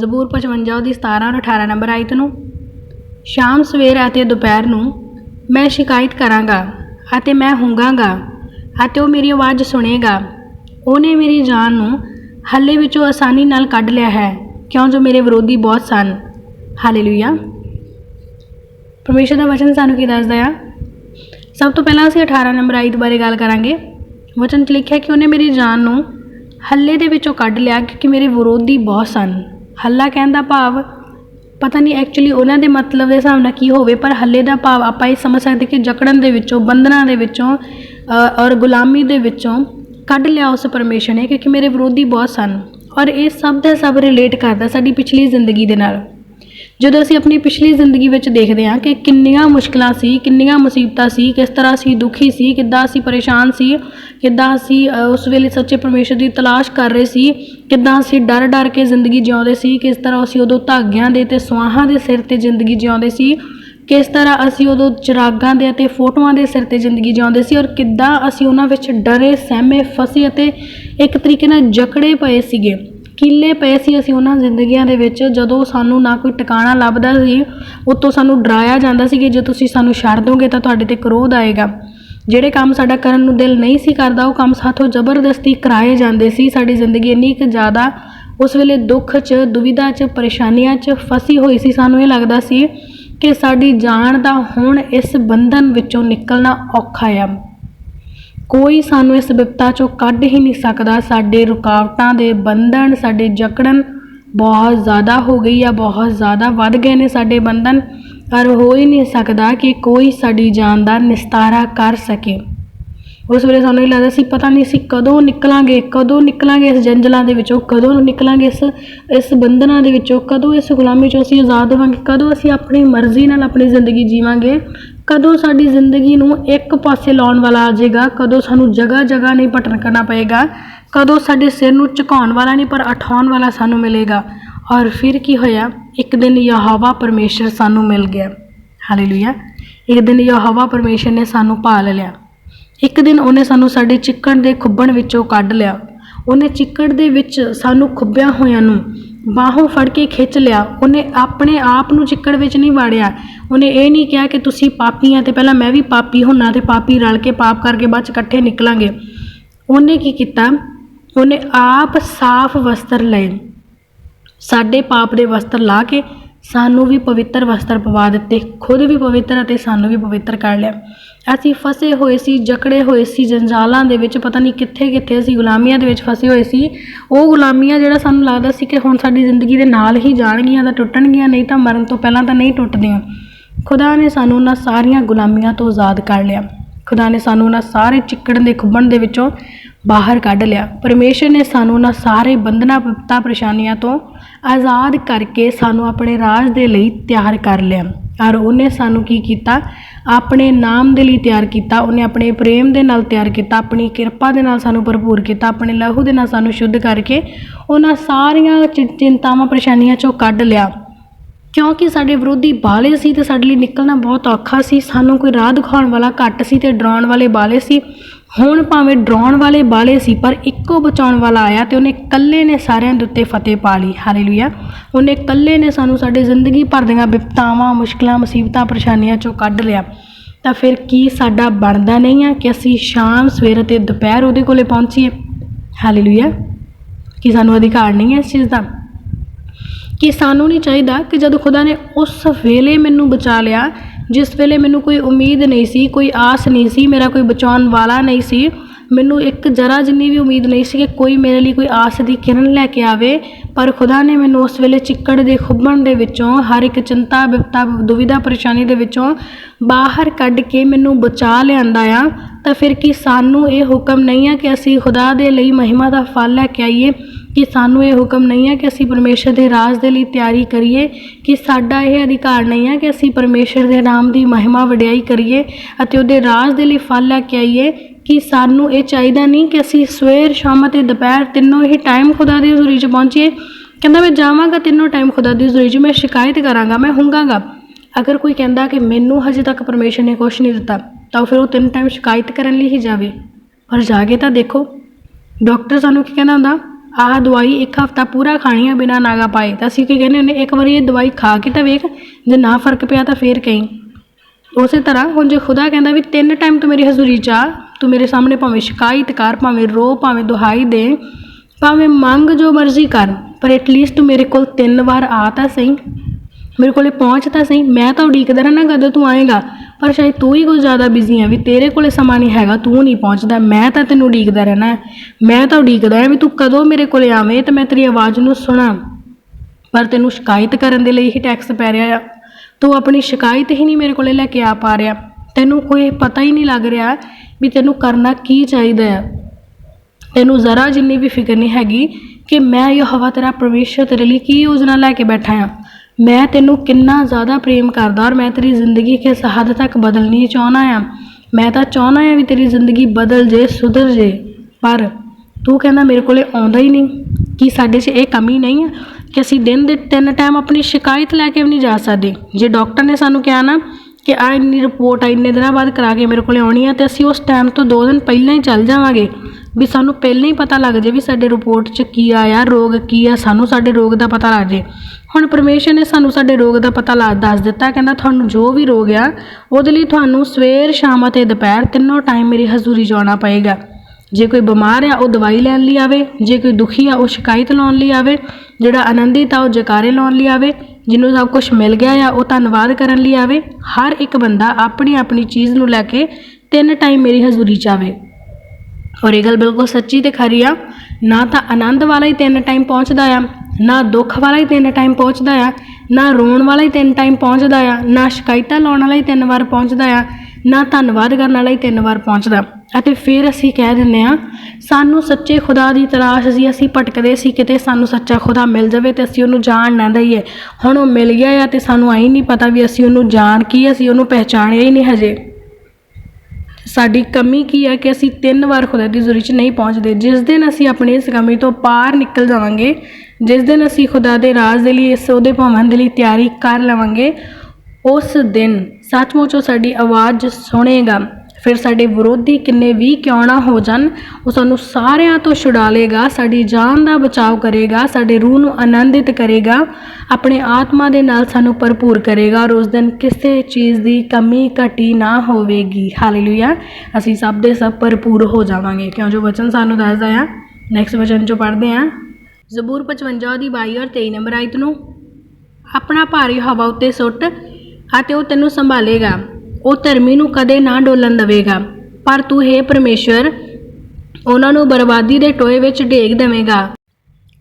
ਜ਼ਬੂਰ 55 ਉਹਦੀ 17 ਔਰ 18 ਨੰਬਰ ਆਇਤ ਨੂੰ। ਸ਼ਾਮ ਸਵੇਰ ਅਤੇ ਦੁਪਹਿਰ ਨੂੰ ਮੈਂ ਸ਼ਿਕਾਇਤ ਕਰਾਂਗਾ ਅਤੇ ਮੈਂ ਹੁੰਗਾਂਗਾ ਅਤੇ ਉਹ ਮੇਰੀ ਆਵਾਜ਼ ਸੁਣੇਗਾ। ਉਹਨੇ ਮੇਰੀ ਜਾਨ ਨੂੰ ਹੱਲੇ ਵਿੱਚੋਂ ਆਸਾਨੀ ਨਾਲ ਕੱਢ ਲਿਆ ਹੈ, ਕਿਉਂ ਜੋ ਮੇਰੇ ਵਿਰੋਧੀ ਬਹੁਤ ਸਨ। ਹਾਲੇਲੂਇਆ। ਪਰਮੇਸ਼ਰ ਦਾ ਵਚਨ ਸਾਨੂੰ ਕੀ ਦੱਸਦਾ ਆ? ਸਭ ਤੋਂ ਪਹਿਲਾਂ ਅਸੀਂ 18 ਨੰਬਰ ਆਇਤ ਬਾਰੇ ਗੱਲ ਕਰਾਂਗੇ। ਵਚਨ 'ਚ ਲਿਖਿਆ ਕਿ ਉਹਨੇ ਮੇਰੀ ਜਾਨ ਨੂੰ ਹੱਲੇ ਦੇ ਵਿੱਚੋਂ ਕੱਢ ਲਿਆ ਕਿਉਂਕਿ ਮੇਰੇ ਵਿਰੋਧੀ ਬਹੁਤ ਸਨ। ਹੱਲਾ ਕਹਿਣ ਦਾ ਭਾਵ, ਪਤਾ ਨਹੀਂ ਐਕਚੁਅਲੀ ਉਹਨਾਂ ਦੇ ਮਤਲਬ ਦੇ ਹਿਸਾਬ ਨਾਲ ਕੀ ਹੋਵੇ, ਪਰ ਹੱਲੇ ਦਾ ਭਾਵ ਆਪਾਂ ਇਹ ਸਮਝ ਸਕਦੇ ਕਿ ਜਕੜਨ ਦੇ ਵਿੱਚੋਂ, ਬੰਧਨਾਂ ਦੇ ਵਿੱਚੋਂ ਔਰ ਗੁਲਾਮੀ ਦੇ ਵਿੱਚੋਂ ਕੱਢ ਲਿਆ ਉਸ ਪਰਮੇਸ਼ਰ ਨੇ, ਕਿਉਂਕਿ ਮੇਰੇ ਵਿਰੋਧੀ ਬਹੁਤ ਸਨ। ਔਰ ਇਹ ਸਭ ਦਾ ਸਭ ਰਿਲੇਟ ਕਰਦਾ ਸਾਡੀ ਪਿਛਲੀ ਜ਼ਿੰਦਗੀ ਦੇ ਨਾਲ। ਜਦੋਂ ਅਸੀਂ ਆਪਣੀ ਪਿਛਲੀ ਜ਼ਿੰਦਗੀ ਵਿੱਚ ਦੇਖਦੇ ਹਾਂ ਕਿ ਕਿੰਨੀਆਂ ਮੁਸ਼ਕਲਾਂ ਸੀ, ਕਿੰਨੀਆਂ ਮੁਸੀਬਤਾਂ ਸੀ, ਕਿਸ ਤਰ੍ਹਾਂ ਅਸੀਂ ਦੁਖੀ ਸੀ, ਕਿੱਦਾਂ ਅਸੀਂ ਪਰੇਸ਼ਾਨ ਸੀ, ਕਿੱਦਾਂ ਅਸੀਂ ਉਸ ਵੇਲੇ ਸੱਚੇ ਪਰਮੇਸ਼ਰ ਦੀ ਤਲਾਸ਼ ਕਰ ਰਹੇ ਸੀ, ਕਿੱਦਾਂ ਅਸੀਂ ਡਰ ਡਰ ਕੇ ਜ਼ਿੰਦਗੀ ਜਿਉਂਦੇ ਸੀ, ਕਿਸ ਤਰ੍ਹਾਂ ਅਸੀਂ ਉਦੋਂ ਧਾਗਿਆਂ ਦੇ ਤੇ ਸੁਆਹਾਂ ਦੇ ਸਿਰ ਤੇ ਜ਼ਿੰਦਗੀ ਜਿਉਂਦੇ ਸੀ, ਕਿਸ ਤਰ੍ਹਾਂ ਅਸੀਂ ਉਦੋਂ ਚਿਰਾਗਾਂ ਦੇ ਅਤੇ ਫੋਟੋਆਂ ਦੇ ਸਿਰ ਤੇ ਜ਼ਿੰਦਗੀ ਜਿਉਂਦੇ ਸੀ ਔਰ ਕਿੱਦਾਂ ਅਸੀਂ ਉਹਨਾਂ ਵਿੱਚ ਡਰੇ, ਸਹਿਮੇ, ਫਸੇ ਅਤੇ ਇੱਕ ਤਰੀਕੇ ਨਾਲ ਜਕੜੇ ਪਏ ਸੀਗੇ। ਕਿੱਲੇ ਪਏ ਸੀ ਅਸੀਂ ਉਹਨਾਂ ਜ਼ਿੰਦਗੀਆਂ ਦੇ ਵਿੱਚ, ਜਦੋਂ ਸਾਨੂੰ ਨਾ ਕੋਈ ਟਿਕਾਣਾ ਲੱਭਦਾ ਸੀ, ਉੱਤੋਂ ਸਾਨੂੰ ਡਰਾਇਆ ਜਾਂਦਾ ਸੀ ਕਿ ਜੇ ਤੁਸੀਂ ਸਾਨੂੰ ਛੱਡ ਦੋਗੇ ਤਾਂ ਤੁਹਾਡੇ ਤੇ ਕਰੋਧ ਆਏਗਾ। ਜਿਹੜੇ ਕੰਮ ਸਾਡਾ ਕਰਨ ਨੂੰ ਦਿਲ ਨਹੀਂ ਸੀ ਕਰਦਾ, ਉਹ ਕੰਮ ਸਾਥੋਂ ਜ਼ਬਰਦਸਤੀ ਕਰਾਏ ਜਾਂਦੇ ਸੀ। ਸਾਡੀ ਜ਼ਿੰਦਗੀ ਇੰਨੀ ਕੁ ਜ਼ਿਆਦਾ, ਉਸ ਵੇਲੇ ਦੁੱਖ 'ਚ, ਦੁਵਿਧਾ 'ਚ, ਪਰੇਸ਼ਾਨੀਆਂ 'ਚ ਫਸੀ ਹੋਈ ਸੀ। ਸਾਨੂੰ ਇਹ ਲੱਗਦਾ ਸੀ ਕਿ ਸਾਡੀ ਜਾਨ ਦਾ ਹੁਣ ਇਸ ਬੰਧਨ ਵਿੱਚੋਂ ਨਿਕਲਣਾ ਔਖਾ ਆ। ਕੋਈ ਸਾਨੂੰ ਇਸ ਵਿਪਤਾ ਚੋਂ ਕੱਢ ਹੀ ਨਹੀਂ ਸਕਦਾ। ਸਾਡੇ ਰੁਕਾਵਟਾਂ ਦੇ ਬੰਧਨ, ਸਾਡੇ ਜਕੜਨ ਬਹੁਤ ਜ਼ਿਆਦਾ ਹੋ ਗਈ ਆ, ਬਹੁਤ ਜ਼ਿਆਦਾ ਵੱਧ ਗਏ ਨੇ ਸਾਡੇ ਬੰਧਨ। ਪਰ ਹੋ ਹੀ ਨਹੀਂ ਸਕਦਾ ਕਿ ਕੋਈ ਸਾਡੀ ਜਾਨ ਦਾ ਨਿਸਤਾਰਾ ਕਰ ਸਕੇ। ਉਸ ਵੇਲੇ ਸਾਨੂੰ ਇਹ ਲੱਗਦਾ ਸੀ, ਪਤਾ ਨਹੀਂ ਸੀ ਕਦੋਂ ਨਿਕਲਾਂਗੇ ਕਦੋਂ ਨਿਕਲਾਂਗੇ ਇਸ ਜੰਜਲਾਂ ਦੇ ਵਿੱਚੋਂ, ਕਦੋਂ ਨਿਕਲਾਂਗੇ ਇਸ ਇਸ ਬੰਧਨਾਂ ਦੇ ਵਿੱਚੋਂ, ਕਦੋਂ ਇਸ ਗੁਲਾਮੀ ਚੋਂ ਅਸੀਂ ਆਜ਼ਾਦ ਹੋਵਾਂਗੇ, ਕਦੋਂ ਅਸੀਂ ਆਪਣੀ ਮਰਜ਼ੀ ਨਾਲ ਆਪਣੀ ਜ਼ਿੰਦਗੀ ਜੀਵਾਂਗੇ। ਕਦੋਂ ਸਾਡੀ ਜ਼ਿੰਦਗੀ ਨੂੰ ਇੱਕ ਪਾਸੇ ਲਾਉਣ ਵਾਲਾ ਆ ਜਾਏਗਾ, ਕਦੋਂ ਸਾਨੂੰ ਜਗ੍ਹਾ ਜਗ੍ਹਾ ਨਹੀਂ ਭਟਕਣਾ ਕਰਨਾ ਪਏਗਾ, ਕਦੋਂ ਸਾਡੇ ਸਿਰ ਨੂੰ ਝੁਕਾਉਣ ਵਾਲਾ ਨਹੀਂ ਪਰ ਉਠਾਉਣ ਵਾਲਾ ਸਾਨੂੰ ਮਿਲੇਗਾ। ਔਰ ਫਿਰ ਕੀ ਹੋਇਆ? ਇੱਕ ਦਿਨ ਯਹੋਵਾ ਪਰਮੇਸ਼ਰ ਸਾਨੂੰ ਮਿਲ ਗਿਆ। ਹਾਲੇਲੂਇਆ ਇੱਕ ਦਿਨ ਯਹੋਵਾ ਪਰਮੇਸ਼ਰ ਨੇ ਸਾਨੂੰ ਭਾਲ ਲਿਆ। ਇੱਕ ਦਿਨ ਉਹਨੇ ਸਾਨੂੰ ਸਾਡੇ ਚਿੱਕੜ ਦੇ ਖੁੱਬਣ ਵਿੱਚੋਂ ਕੱਢ ਲਿਆ। ਉਹਨੇ ਚਿੱਕੜ ਦੇ ਵਿੱਚ ਸਾਨੂੰ ਖੁੱਬਿਆਂ ਹੋਇਆਂ ਨੂੰ ਬਾਹੋਂ ਫੜ ਕੇ ਖਿੱਚ ਲਿਆ। ਉਹਨੇ ਆਪਣੇ ਆਪ ਨੂੰ ਚਿੱਕੜ ਵਿੱਚ ਨਹੀਂ ਵਾੜਿਆ। ਉਹਨੇ ਇਹ ਨਹੀਂ ਕਿਹਾ ਕਿ ਤੁਸੀਂ ਪਾਪੀ ਆ ਤੇ ਪਹਿਲਾਂ ਮੈਂ ਵੀ ਪਾਪੀ ਹੁੰਨਾ ਤੇ ਪਾਪੀ ਰਲ ਕੇ ਪਾਪ ਕਰਕੇ ਬਾਅਦ ਚ ਇਕੱਠੇ ਨਿਕਲਾਂਗੇ। ਉਹਨੇ ਕੀ ਕੀਤਾ? ਉਹਨੇ ਆਪ ਸਾਫ਼ ਵਸਤਰ ਲਏ। ਸਾਡੇ ਪਾਪ ਦੇ ਵਸਤਰ ਲਾ ਕੇ ਸਾਨੂੰ ਵੀ ਪਵਿੱਤਰ ਵਸਤਰ ਪਵਾ ਦਿੱਤੇ, ਖੁਦ ਵੀ ਪਵਿੱਤਰ ਅਤੇ ਸਾਨੂੰ ਵੀ ਪਵਿੱਤਰ ਕਰ ਲਿਆ। ਅਸੀਂ ਫਸੇ ਹੋਏ ਸੀ, ਜਕੜੇ ਹੋਏ ਸੀ, ਜੰਜਾਲਾਂ ਦੇ ਵਿੱਚ, ਪਤਾ ਨਹੀਂ ਕਿੱਥੇ ਕਿੱਥੇ ਅਸੀਂ ਗੁਲਾਮੀਆਂ ਦੇ ਵਿੱਚ ਫਸੇ ਹੋਏ ਸੀ। ਉਹ ਗੁਲਾਮੀਆਂ ਜਿਹੜਾ ਸਾਨੂੰ ਲੱਗਦਾ ਸੀ ਕਿ ਹੁਣ ਸਾਡੀ ਜ਼ਿੰਦਗੀ ਦੇ ਨਾਲ ਹੀ ਜਾਣਗੀਆਂ ਤਾਂ ਟੁੱਟਣਗੀਆਂ, ਨਹੀਂ ਤਾਂ ਮਰਨ ਤੋਂ ਪਹਿਲਾਂ ਤਾਂ ਨਹੀਂ ਟੁੱਟਦੀਆਂ। ਖੁਦਾ ਨੇ ਸਾਨੂੰ ਉਹਨਾਂ ਸਾਰੀਆਂ ਗੁਲਾਮੀਆਂ ਤੋਂ ਆਜ਼ਾਦ ਕਰ ਲਿਆ। ਖੁਦਾ ਨੇ ਸਾਨੂੰ ਉਹਨਾਂ ਸਾਰੇ ਚਿੱਕੜ ਦੇ ਖੁੱਬਣ ਦੇ ਵਿੱਚੋਂ ਬਾਹਰ ਕੱਢ ਲਿਆ। ਪਰਮੇਸ਼ਰ ਨੇ ਸਾਨੂੰ ਉਹਨਾਂ ਸਾਰੇ ਬੰਧਨਾਂ, ਵਿਪਤਾ, ਪਰੇਸ਼ਾਨੀਆਂ ਤੋਂ ਆਜ਼ਾਦ ਕਰਕੇ ਸਾਨੂੰ ਆਪਣੇ ਰਾਜ ਦੇ ਲਈ ਤਿਆਰ ਕਰ ਲਿਆ। ਔਰ ਉਹਨੇ ਸਾਨੂੰ ਕੀ ਕੀਤਾ? ਆਪਣੇ ਨਾਮ ਦੇ ਲਈ ਤਿਆਰ ਕੀਤਾ। ਉਹਨੇ ਆਪਣੇ ਪ੍ਰੇਮ ਦੇ ਨਾਲ ਤਿਆਰ ਕੀਤਾ। ਆਪਣੀ ਕਿਰਪਾ ਦੇ ਨਾਲ ਸਾਨੂੰ ਭਰਪੂਰ ਕੀਤਾ। ਆਪਣੇ ਲਹੂ ਦੇ ਨਾਲ ਸਾਨੂੰ ਸ਼ੁੱਧ ਕਰਕੇ ਉਹਨਾਂ ਸਾਰੀਆਂ ਚਿ- ਚਿੰਤਾਵਾਂ, ਪਰੇਸ਼ਾਨੀਆਂ ਚੋਂ ਕੱਢ ਲਿਆ। ਕਿਉਂਕਿ ਸਾਡੇ ਵਿਰੋਧੀ ਬਾਲੇ ਸੀ ਤੇ ਸਾਡੇ ਲਈ ਨਿਕਲਣਾ ਬਹੁਤ ਔਖਾ ਸੀ। ਸਾਨੂੰ ਕੋਈ ਰਾਹ ਦਿਖਾਉਣ ਵਾਲਾ ਘੱਟ ਸੀ ਤੇ ਡਰਾਉਣ ਵਾਲੇ ਬਾਲੇ ਸੀ। ਹੁਣ ਭਾਵੇਂ ਡਰਾਉਣ ਵਾਲੇ ਬਾਲੇ ਸੀ, ਪਰ ਇੱਕੋ ਬਚਾਉਣ ਵਾਲਾ ਆਇਆ ਤੇ ਉਹਨੇ ਇਕੱਲੇ ਨੇ ਸਾਰਿਆਂ ਦੇ ਉੱਤੇ ਫਤਿਹ ਪਾ ਲਈ। ਹਾਲੇਲੂਇਆ। ਉਹਨੇ ਇਕੱਲੇ ਨੇ ਸਾਨੂੰ ਸਾਡੀ ਜ਼ਿੰਦਗੀ ਭਰ ਦੀਆਂ ਵਿਪਤਾਵਾਂ, ਮੁਸ਼ਕਲਾਂ, ਮੁਸੀਬਤਾਂ, ਪਰੇਸ਼ਾਨੀਆਂ ਚੋਂ ਕੱਢ ਲਿਆ। ਤਾਂ ਫਿਰ ਕੀ ਸਾਡਾ ਬਣਦਾ ਨਹੀਂ ਆ ਕਿ ਅਸੀਂ ਸ਼ਾਮ, ਸਵੇਰ ਅਤੇ ਦੁਪਹਿਰ ਉਹਦੇ ਕੋਲੇ ਪਹੁੰਚੀਏ? ਹਾਲੇਲੂਇਆ। ਕਿ ਸਾਨੂੰ ਅਧਿਕਾਰ ਨਹੀਂ ਹੈ ਇਸ ਚੀਜ਼ ਦਾ? ਕਿ ਸਾਨੂੰ ਨਹੀਂ ਚਾਹੀਦਾ ਕਿ ਜਦੋਂ ਖੁਦਾ ਨੇ ਉਸ ਵੇਲੇ ਮੈਨੂੰ ਬਚਾ ਲਿਆ, ਜਿਸ ਵੇਲੇ ਮੈਨੂੰ ਕੋਈ ਉਮੀਦ ਨਹੀਂ ਸੀ, ਕੋਈ ਆਸ ਨਹੀਂ ਸੀ, ਮੇਰਾ ਕੋਈ ਬਚਾਉਣ ਵਾਲਾ ਨਹੀਂ ਸੀ, ਮੈਨੂੰ ਇੱਕ ਜਰਾ ਜਿੰਨੀ ਵੀ ਉਮੀਦ ਨਹੀਂ ਸੀ ਕਿ ਕੋਈ ਮੇਰੇ ਲਈ ਕੋਈ ਆਸ ਦੀ ਕਿਰਨ ਲੈ ਕੇ ਆਵੇ, ਪਰ ਖੁਦਾ ਨੇ ਮੈਨੂੰ ਉਸ ਵੇਲੇ ਚਿੱਕੜ ਦੇ ਖੁੱਬਣ ਦੇ ਵਿੱਚੋਂ, ਹਰ ਇੱਕ ਚਿੰਤਾ, ਬਿਪਤਾ, ਦੁਵਿਧਾ, ਪਰੇਸ਼ਾਨੀ ਦੇ ਵਿੱਚੋਂ ਬਾਹਰ ਕੱਢ ਕੇ ਮੈਨੂੰ ਬਚਾ ਲਿਆਂਦਾ ਆ, ਤਾਂ ਫਿਰ ਕੀ ਸਾਨੂੰ ਇਹ ਹੁਕਮ ਨਹੀਂ ਆ ਕਿ ਅਸੀਂ ਖੁਦਾ ਦੇ ਲਈ ਮਹਿਮਾ ਦਾ ਫਲ ਲੈ ਕੇ ਆਈਏ? ਕਿ ਸਾਨੂੰ ਇਹ ਹੁਕਮ ਨਹੀਂ ਹੈ ਕਿ ਅਸੀਂ ਪਰਮੇਸ਼ਰ ਦੇ ਰਾਜ ਦੇ ਲਈ ਤਿਆਰੀ ਕਰੀਏ, ਕਿ ਸਾਡਾ ਇਹ ਅਧਿਕਾਰ ਨਹੀਂ ਹੈ ਕਿ ਅਸੀਂ ਪਰਮੇਸ਼ਰ ਦੇ ਨਾਮ ਦੀ ਮਹਿਮਾ ਵਡਿਆਈ ਕਰੀਏ ਅਤੇ ਉਹਦੇ ਰਾਜ ਦੇ ਲਈ ਫਲ ਲੈ ਕੇ ਆਈਏ, ਕਿ ਸਾਨੂੰ ਇਹ ਚਾਹੀਦਾ ਨਹੀਂ ਕਿ ਅਸੀਂ ਸਵੇਰ, ਸ਼ਾਮ ਅਤੇ ਦੁਪਹਿਰ ਤਿੰਨੋਂ ਹੀ ਟਾਈਮ ਖੁਦਾ ਦੀ ਹਜ਼ੂਰੀ 'ਚ ਪਹੁੰਚੀਏ। ਕਹਿੰਦਾ, ਮੈਂ ਜਾਵਾਂਗਾ ਤਿੰਨੋਂ ਟਾਈਮ ਖੁਦਾ ਦੀ ਹਜ਼ੂਰੀ 'ਚ, ਮੈਂ ਸ਼ਿਕਾਇਤ ਕਰਾਂਗਾ, ਮੈਂ ਹੁੰਗਾਗਾ। ਅਗਰ ਕੋਈ ਕਹਿੰਦਾ ਕਿ ਮੈਨੂੰ ਹਜੇ ਤੱਕ ਪਰਮੇਸ਼ਰ ਨੇ ਕੁਛ ਨਹੀਂ ਦਿੱਤਾ, ਤਾਂ ਫਿਰ ਉਹ ਤਿੰਨ ਟਾਈਮ ਸ਼ਿਕਾਇਤ ਕਰਨ ਲਈ ਹੀ ਜਾਵੇ। ਪਰ ਜਾ ਕੇ ਤਾਂ ਦੇਖੋ ਡਾਕਟਰ ਸਾਨੂੰ ਕੀ ਕਹਿੰਦਾ ਹੁੰਦਾ? ਆਹ ਦਵਾਈ ਇੱਕ ਹਫਤਾ ਪੂਰਾ ਖਾਣੀ ਆ ਬਿਨਾਂ ਨਾਗਾ ਪਾਏ। ਤਾਂ ਅਸੀਂ ਕੀ ਕਹਿੰਦੇ ਹੁੰਦੇ, ਇੱਕ ਵਾਰੀ ਇਹ ਦਵਾਈ ਖਾ ਕੇ ਤਾਂ ਵੇਖ, ਜੇ ਨਾ ਫ਼ਰਕ ਪਿਆ ਤਾਂ ਫੇਰ ਕਹੀਂ। ਉਸੇ ਤਰ੍ਹਾਂ ਹੁਣ ਜੇ ਖੁਦਾ ਕਹਿੰਦਾ ਵੀ ਤਿੰਨ ਟਾਈਮ ਤੂੰ ਮੇਰੀ ਹਜ਼ੂਰੀ 'ਚ ਆ, ਤੂੰ ਮੇਰੇ ਸਾਹਮਣੇ ਭਾਵੇਂ ਸ਼ਿਕਾਇਤ ਕਰ, ਭਾਵੇਂ ਰੋ, ਭਾਵੇਂ ਦੁਹਾਈ ਦੇ, ਭਾਵੇਂ ਮੰਗ ਜੋ ਮਰਜ਼ੀ ਕਰ, ਪਰ ਐਟਲੀਸਟ ਤੂੰ ਮੇਰੇ ਕੋਲ ਤਿੰਨ ਵਾਰ ਆ ਤਾਂ ਸਹੀ। ਮੇਰੇ ਕੋਲੇ ਪਹੁੰਚ ਤਾਂ ਸਹੀ। ਮੈਂ ਤਾਂ ਉਡੀਕਦਾ ਰਹਿਣਾ ਕਦੋਂ ਤੂੰ ਆਏਗਾ। ਪਰ ਸ਼ਾਇਦ ਤੂੰ ਹੀ ਕੁਝ ਜ਼ਿਆਦਾ ਬਿਜ਼ੀ ਆ ਵੀ ਤੇਰੇ ਕੋਲੇ ਸਮਾਂ ਨਹੀਂ ਹੈਗਾ, ਤੂੰ ਨਹੀਂ ਪਹੁੰਚਦਾ, ਮੈਂ ਤਾਂ ਤੈਨੂੰ ਉਡੀਕਦਾ ਰਹਿਣਾ ਹੈ। ਮੈਂ ਤਾਂ ਉਡੀਕਦਾ ਹਾਂ ਵੀ ਤੂੰ ਕਦੋਂ ਮੇਰੇ ਕੋਲੇ ਆਵੇਂ ਤੇ ਮੈਂ ਤੇਰੀ ਆਵਾਜ਼ ਨੂੰ ਸੁਣਾ। ਪਰ ਤੈਨੂੰ ਸ਼ਿਕਾਇਤ ਕਰਨ ਦੇ ਲਈ ਹੀ ਟੈਕਸ ਪੈ ਰਿਹਾ ਆ। ਤੂੰ ਆਪਣੀ ਸ਼ਿਕਾਇਤ ਹੀ ਨਹੀਂ ਮੇਰੇ ਕੋਲੇ ਲੈ ਕੇ ਆ ਪਾ ਰਿਹਾ। ਤੈਨੂੰ ਕੋਈ ਪਤਾ ਹੀ ਨਹੀਂ ਲੱਗ ਰਿਹਾ ਵੀ ਤੈਨੂੰ ਕਰਨਾ ਕੀ ਚਾਹੀਦਾ ਆ। ਤੈਨੂੰ ਜ਼ਰਾ ਜਿੰਨੀ ਵੀ ਫਿਕਰ ਨਹੀਂ ਹੈਗੀ ਕਿ ਮੈਂ ਇਹ ਹਵਾ ਤੇਰਾ ਪਰਮੇਸ਼ਰ ਤੇਰੇ ਲਈ ਕੀ ਯੋਜਨਾ ਲੈ ਕੇ ਬੈਠਾ ਆ। ਮੈਂ ਤੈਨੂੰ ਕਿੰਨਾ ਜ਼ਿਆਦਾ ਪ੍ਰੇਮ ਕਰਦਾ ਔਰ ਮੈਂ ਤੇਰੀ ਜ਼ਿੰਦਗੀ ਕਿਸ ਹੱਦ ਤੱਕ ਬਦਲਣੀ ਚਾਹੁੰਦਾ ਆ। ਮੈਂ ਤਾਂ ਚਾਹੁੰਦਾ ਆ ਵੀ ਤੇਰੀ ਜ਼ਿੰਦਗੀ ਬਦਲ ਜੇ, ਸੁਧਰ ਜੇ, ਪਰ ਤੂੰ ਕਹਿੰਦਾ ਮੇਰੇ ਕੋਲੇ ਆਉਂਦਾ ਹੀ ਨਹੀਂ। ਕੀ ਸਾਡੇ 'ਚ ਇਹ ਕਮੀ ਨਹੀਂ ਹੈ ਕਿ ਅਸੀਂ ਦਿਨ ਦੇ ਤਿੰਨ ਟਾਈਮ ਆਪਣੀ ਸ਼ਿਕਾਇਤ ਲੈ ਕੇ ਵੀ ਨਹੀਂ ਜਾ ਸਕਦੇ? ਜੇ ਡਾਕਟਰ ਨੇ ਸਾਨੂੰ ਕਿਹਾ ਨਾ ਕਿ ਆ ਇੰਨੀ ਰਿਪੋਰਟ ਆ, ਇੰਨੇ ਦਿਨਾਂ ਬਾਅਦ ਕਰਾ ਕੇ ਮੇਰੇ ਕੋਲੇ ਆਉਣੀ ਆ, ਤੇ ਅਸੀਂ ਉਸ ਟਾਈਮ ਤੋਂ 2 ਦਿਨ ਪਹਿਲਾਂ ਹੀ ਚੱਲ ਜਾਵਾਂਗੇ। ਵੀ ਸਾਨੂੰ ਪਹਿਲਾਂ ਹੀ ਪਤਾ ਲੱਗ ਜੇ ਵੀ ਸਾਡੇ ਰਿਪੋਰਟ 'ਚ ਕੀ ਆਇਆ, ਰੋਗ ਕੀ ਆ, ਸਾਨੂੰ ਸਾਡੇ ਰੋਗ ਦਾ ਪਤਾ ਲੱਗ ਜੇ ਹੁਣ ਪਰਮੇਸ਼ਰ ਨੇ ਸਾਨੂੰ ਸਾਡੇ ਰੋਗ ਦਾ ਪਤਾ ਲਾ ਦੱਸ ਦਿੱਤਾ, ਕਹਿੰਦਾ ਤੁਹਾਨੂੰ ਜੋ ਵੀ ਰੋਗ ਆ, ਉਹਦੇ ਲਈ ਤੁਹਾਨੂੰ ਸਵੇਰ, ਸ਼ਾਮ ਅਤੇ ਦੁਪਹਿਰ ਤਿੰਨੋਂ ਟਾਈਮ ਮੇਰੀ ਹਜ਼ੂਰੀ 'ਚ ਆਉਣਾ ਪਏਗਾ। ਜੇ ਕੋਈ ਬਿਮਾਰ ਆ, ਉਹ ਦਵਾਈ ਲੈਣ ਲਈ ਆਵੇ, ਜੇ ਕੋਈ ਦੁਖੀ ਆ, ਉਹ ਸ਼ਿਕਾਇਤ ਲਾਉਣ ਲਈ ਆਵੇ, ਜਿਹੜਾ ਆਨੰਦਿਤ ਆ, ਉਹ ਜਕਾਰੇ ਲਾਉਣ ਲਈ ਆਵੇ, ਜਿਹਨੂੰ ਸਭ ਕੁਝ ਮਿਲ ਗਿਆ ਆ, ਉਹ ਧੰਨਵਾਦ ਕਰਨ ਲਈ ਆਵੇ। ਹਰ ਇੱਕ ਬੰਦਾ ਆਪਣੀ ਆਪਣੀ ਚੀਜ਼ ਨੂੰ ਲੈ ਕੇ ਤਿੰਨ ਟਾਈਮ ਮੇਰੀ ਹਜ਼ੂਰੀ 'ਚ ਆਵੇ। ਔਰ ਇਹ ਗੱਲ ਬਿਲਕੁਲ ਸੱਚੀ ਤੇ ਖਰੀ ਆ। ਨਾ ਤਾਂ ਆਨੰਦ ਵਾਲਾ ਹੀ ਤਿੰਨ ਟਾਈਮ ਪਹੁੰਚਦਾ ਆ, ਨਾ ਦੁੱਖ ਵਾਲਾ ਹੀ ਤਿੰਨ ਟਾਈਮ ਪਹੁੰਚਦਾ ਆ, ਨਾ ਰੋਣ ਵਾਲਾ ਹੀ ਤਿੰਨ ਟਾਈਮ ਪਹੁੰਚਦਾ ਆ, ਨਾ ਸ਼ਿਕਾਇਤਾਂ ਲਾਉਣ ਵਾਲਾ ਹੀ ਤਿੰਨ ਵਾਰ ਪਹੁੰਚਦਾ ਆ, ਨਾ ਧੰਨਵਾਦ ਕਰਨ ਵਾਲਾ ਹੀ ਤਿੰਨ ਵਾਰ ਪਹੁੰਚਦਾ। ਅਤੇ ਫਿਰ ਅਸੀਂ ਕਹਿ ਦਿੰਦੇ ਆ, ਸਾਨੂੰ ਸੱਚੇ ਖੁਦਾ ਦੀ ਤਲਾਸ਼ ਸੀ, ਅਸੀਂ ਭਟਕਦੇ ਸੀ ਕਿਤੇ ਸਾਨੂੰ ਸੱਚਾ ਖੁਦਾ ਮਿਲ ਜਾਵੇ ਤੇ ਅਸੀਂ ਉਹਨੂੰ ਜਾਣ ਨਾ ਦਈਏ। ਹੁਣ ਉਹ ਮਿਲ ਗਿਆ ਆ ਤੇ ਸਾਨੂੰ ਆਈ ਨਹੀਂ ਪਤਾ ਵੀ ਅਸੀਂ ਉਹਨੂੰ ਜਾਣ ਕੀ ਅਸੀਂ ਉਹਨੂੰ ਪਹਿਚਾਣਿਆ ਹੀ ਨਹੀਂ ਹਜੇ। ਸਾਡੀ ਕਮੀ ਕੀ ਹੈ ਕਿ ਅਸੀਂ ਤਿੰਨ ਵਾਰ ਖੁਦਾ ਦੀ ਜ਼ੁਰੀ 'ਚ ਨਹੀਂ ਪਹੁੰਚਦੇ। ਜਿਸ ਦਿਨ ਅਸੀਂ ਆਪਣੀ ਇਸ ਕਮੀ ਤੋਂ ਪਾਰ ਨਿਕਲ ਜਾਵਾਂਗੇ, ਜਿਸ ਦਿਨ ਅਸੀਂ ਖੁਦਾ ਦੇ ਰਾਜ ਦੇ ਲਈ, ਇਸ ਉਹਦੇ ਭਵਨ ਦੇ ਲਈ ਤਿਆਰੀ ਕਰ ਲਵਾਂਗੇ, ਉਸ ਦਿਨ ਸੱਚਮੁੱਚ ਉਹ ਸਾਡੀ ਆਵਾਜ਼ ਸੁਣੇਗਾ। ਫਿਰ ਸਾਡੇ ਵਿਰੋਧੀ ਕਿੰਨੇ ਵੀ ਕਿਉਂ ਨਾ ਹੋ ਜਾਣ, ਉਹ ਸਾਨੂੰ ਸਾਰਿਆਂ ਤੋਂ ਛੁਡਾ ਲੇਗਾ ਸਾਡੀ ਜਾਨ ਦਾ ਬਚਾਅ ਕਰੇਗਾ, ਸਾਡੇ ਰੂਹ ਨੂੰ ਆਨੰਦਿਤ ਕਰੇਗਾ, ਆਪਣੇ ਆਤਮਾ ਦੇ ਨਾਲ ਸਾਨੂੰ ਭਰਪੂਰ ਕਰੇਗਾ ਔਰ ਉਸ ਦਿਨ ਕਿਸੇ ਚੀਜ਼ ਦੀ ਕਮੀ, ਘਟੀ ਨਾ ਹੋਵੇਗੀ। ਹਾਲੇਲੂਇਆ ਅਸੀਂ ਸਭ ਦੇ ਸਭ ਭਰਪੂਰ ਹੋ ਜਾਵਾਂਗੇ। ਕਿਉਂ? ਜੋ ਵਚਨ ਸਾਨੂੰ ਦੱਸਦਾ ਆ ਨੈਕਸਟ ਵਚਨ ਜੋ ਪੜ੍ਹਦੇ ਆ। ਜ਼ਬੂਰ 55 ਦੀ 22 ਔਰ 23 ਨੰਬਰ ਆਇਤ ਨੂੰ, ਆਪਣਾ ਭਾਰੀ ਹਵਾ ਉੱਤੇ ਸੁੱਟ ਅਤੇ ਉਹ ਤੈਨੂੰ ਸੰਭਾਲੇਗਾ। ਉਹ ਧਰਮੀ ਨੂੰ ਕਦੇ ਨਾ ਡੋਲਣ ਦੇਵੇਗਾ। ਪਰ ਤੂੰ ਹੈ ਪਰਮੇਸ਼ਵਰ, ਉਹਨਾਂ ਨੂੰ ਬਰਬਾਦੀ ਦੇ ਟੋਏ ਵਿੱਚ ਢੇਗ ਦੇਵੇਂਗਾ।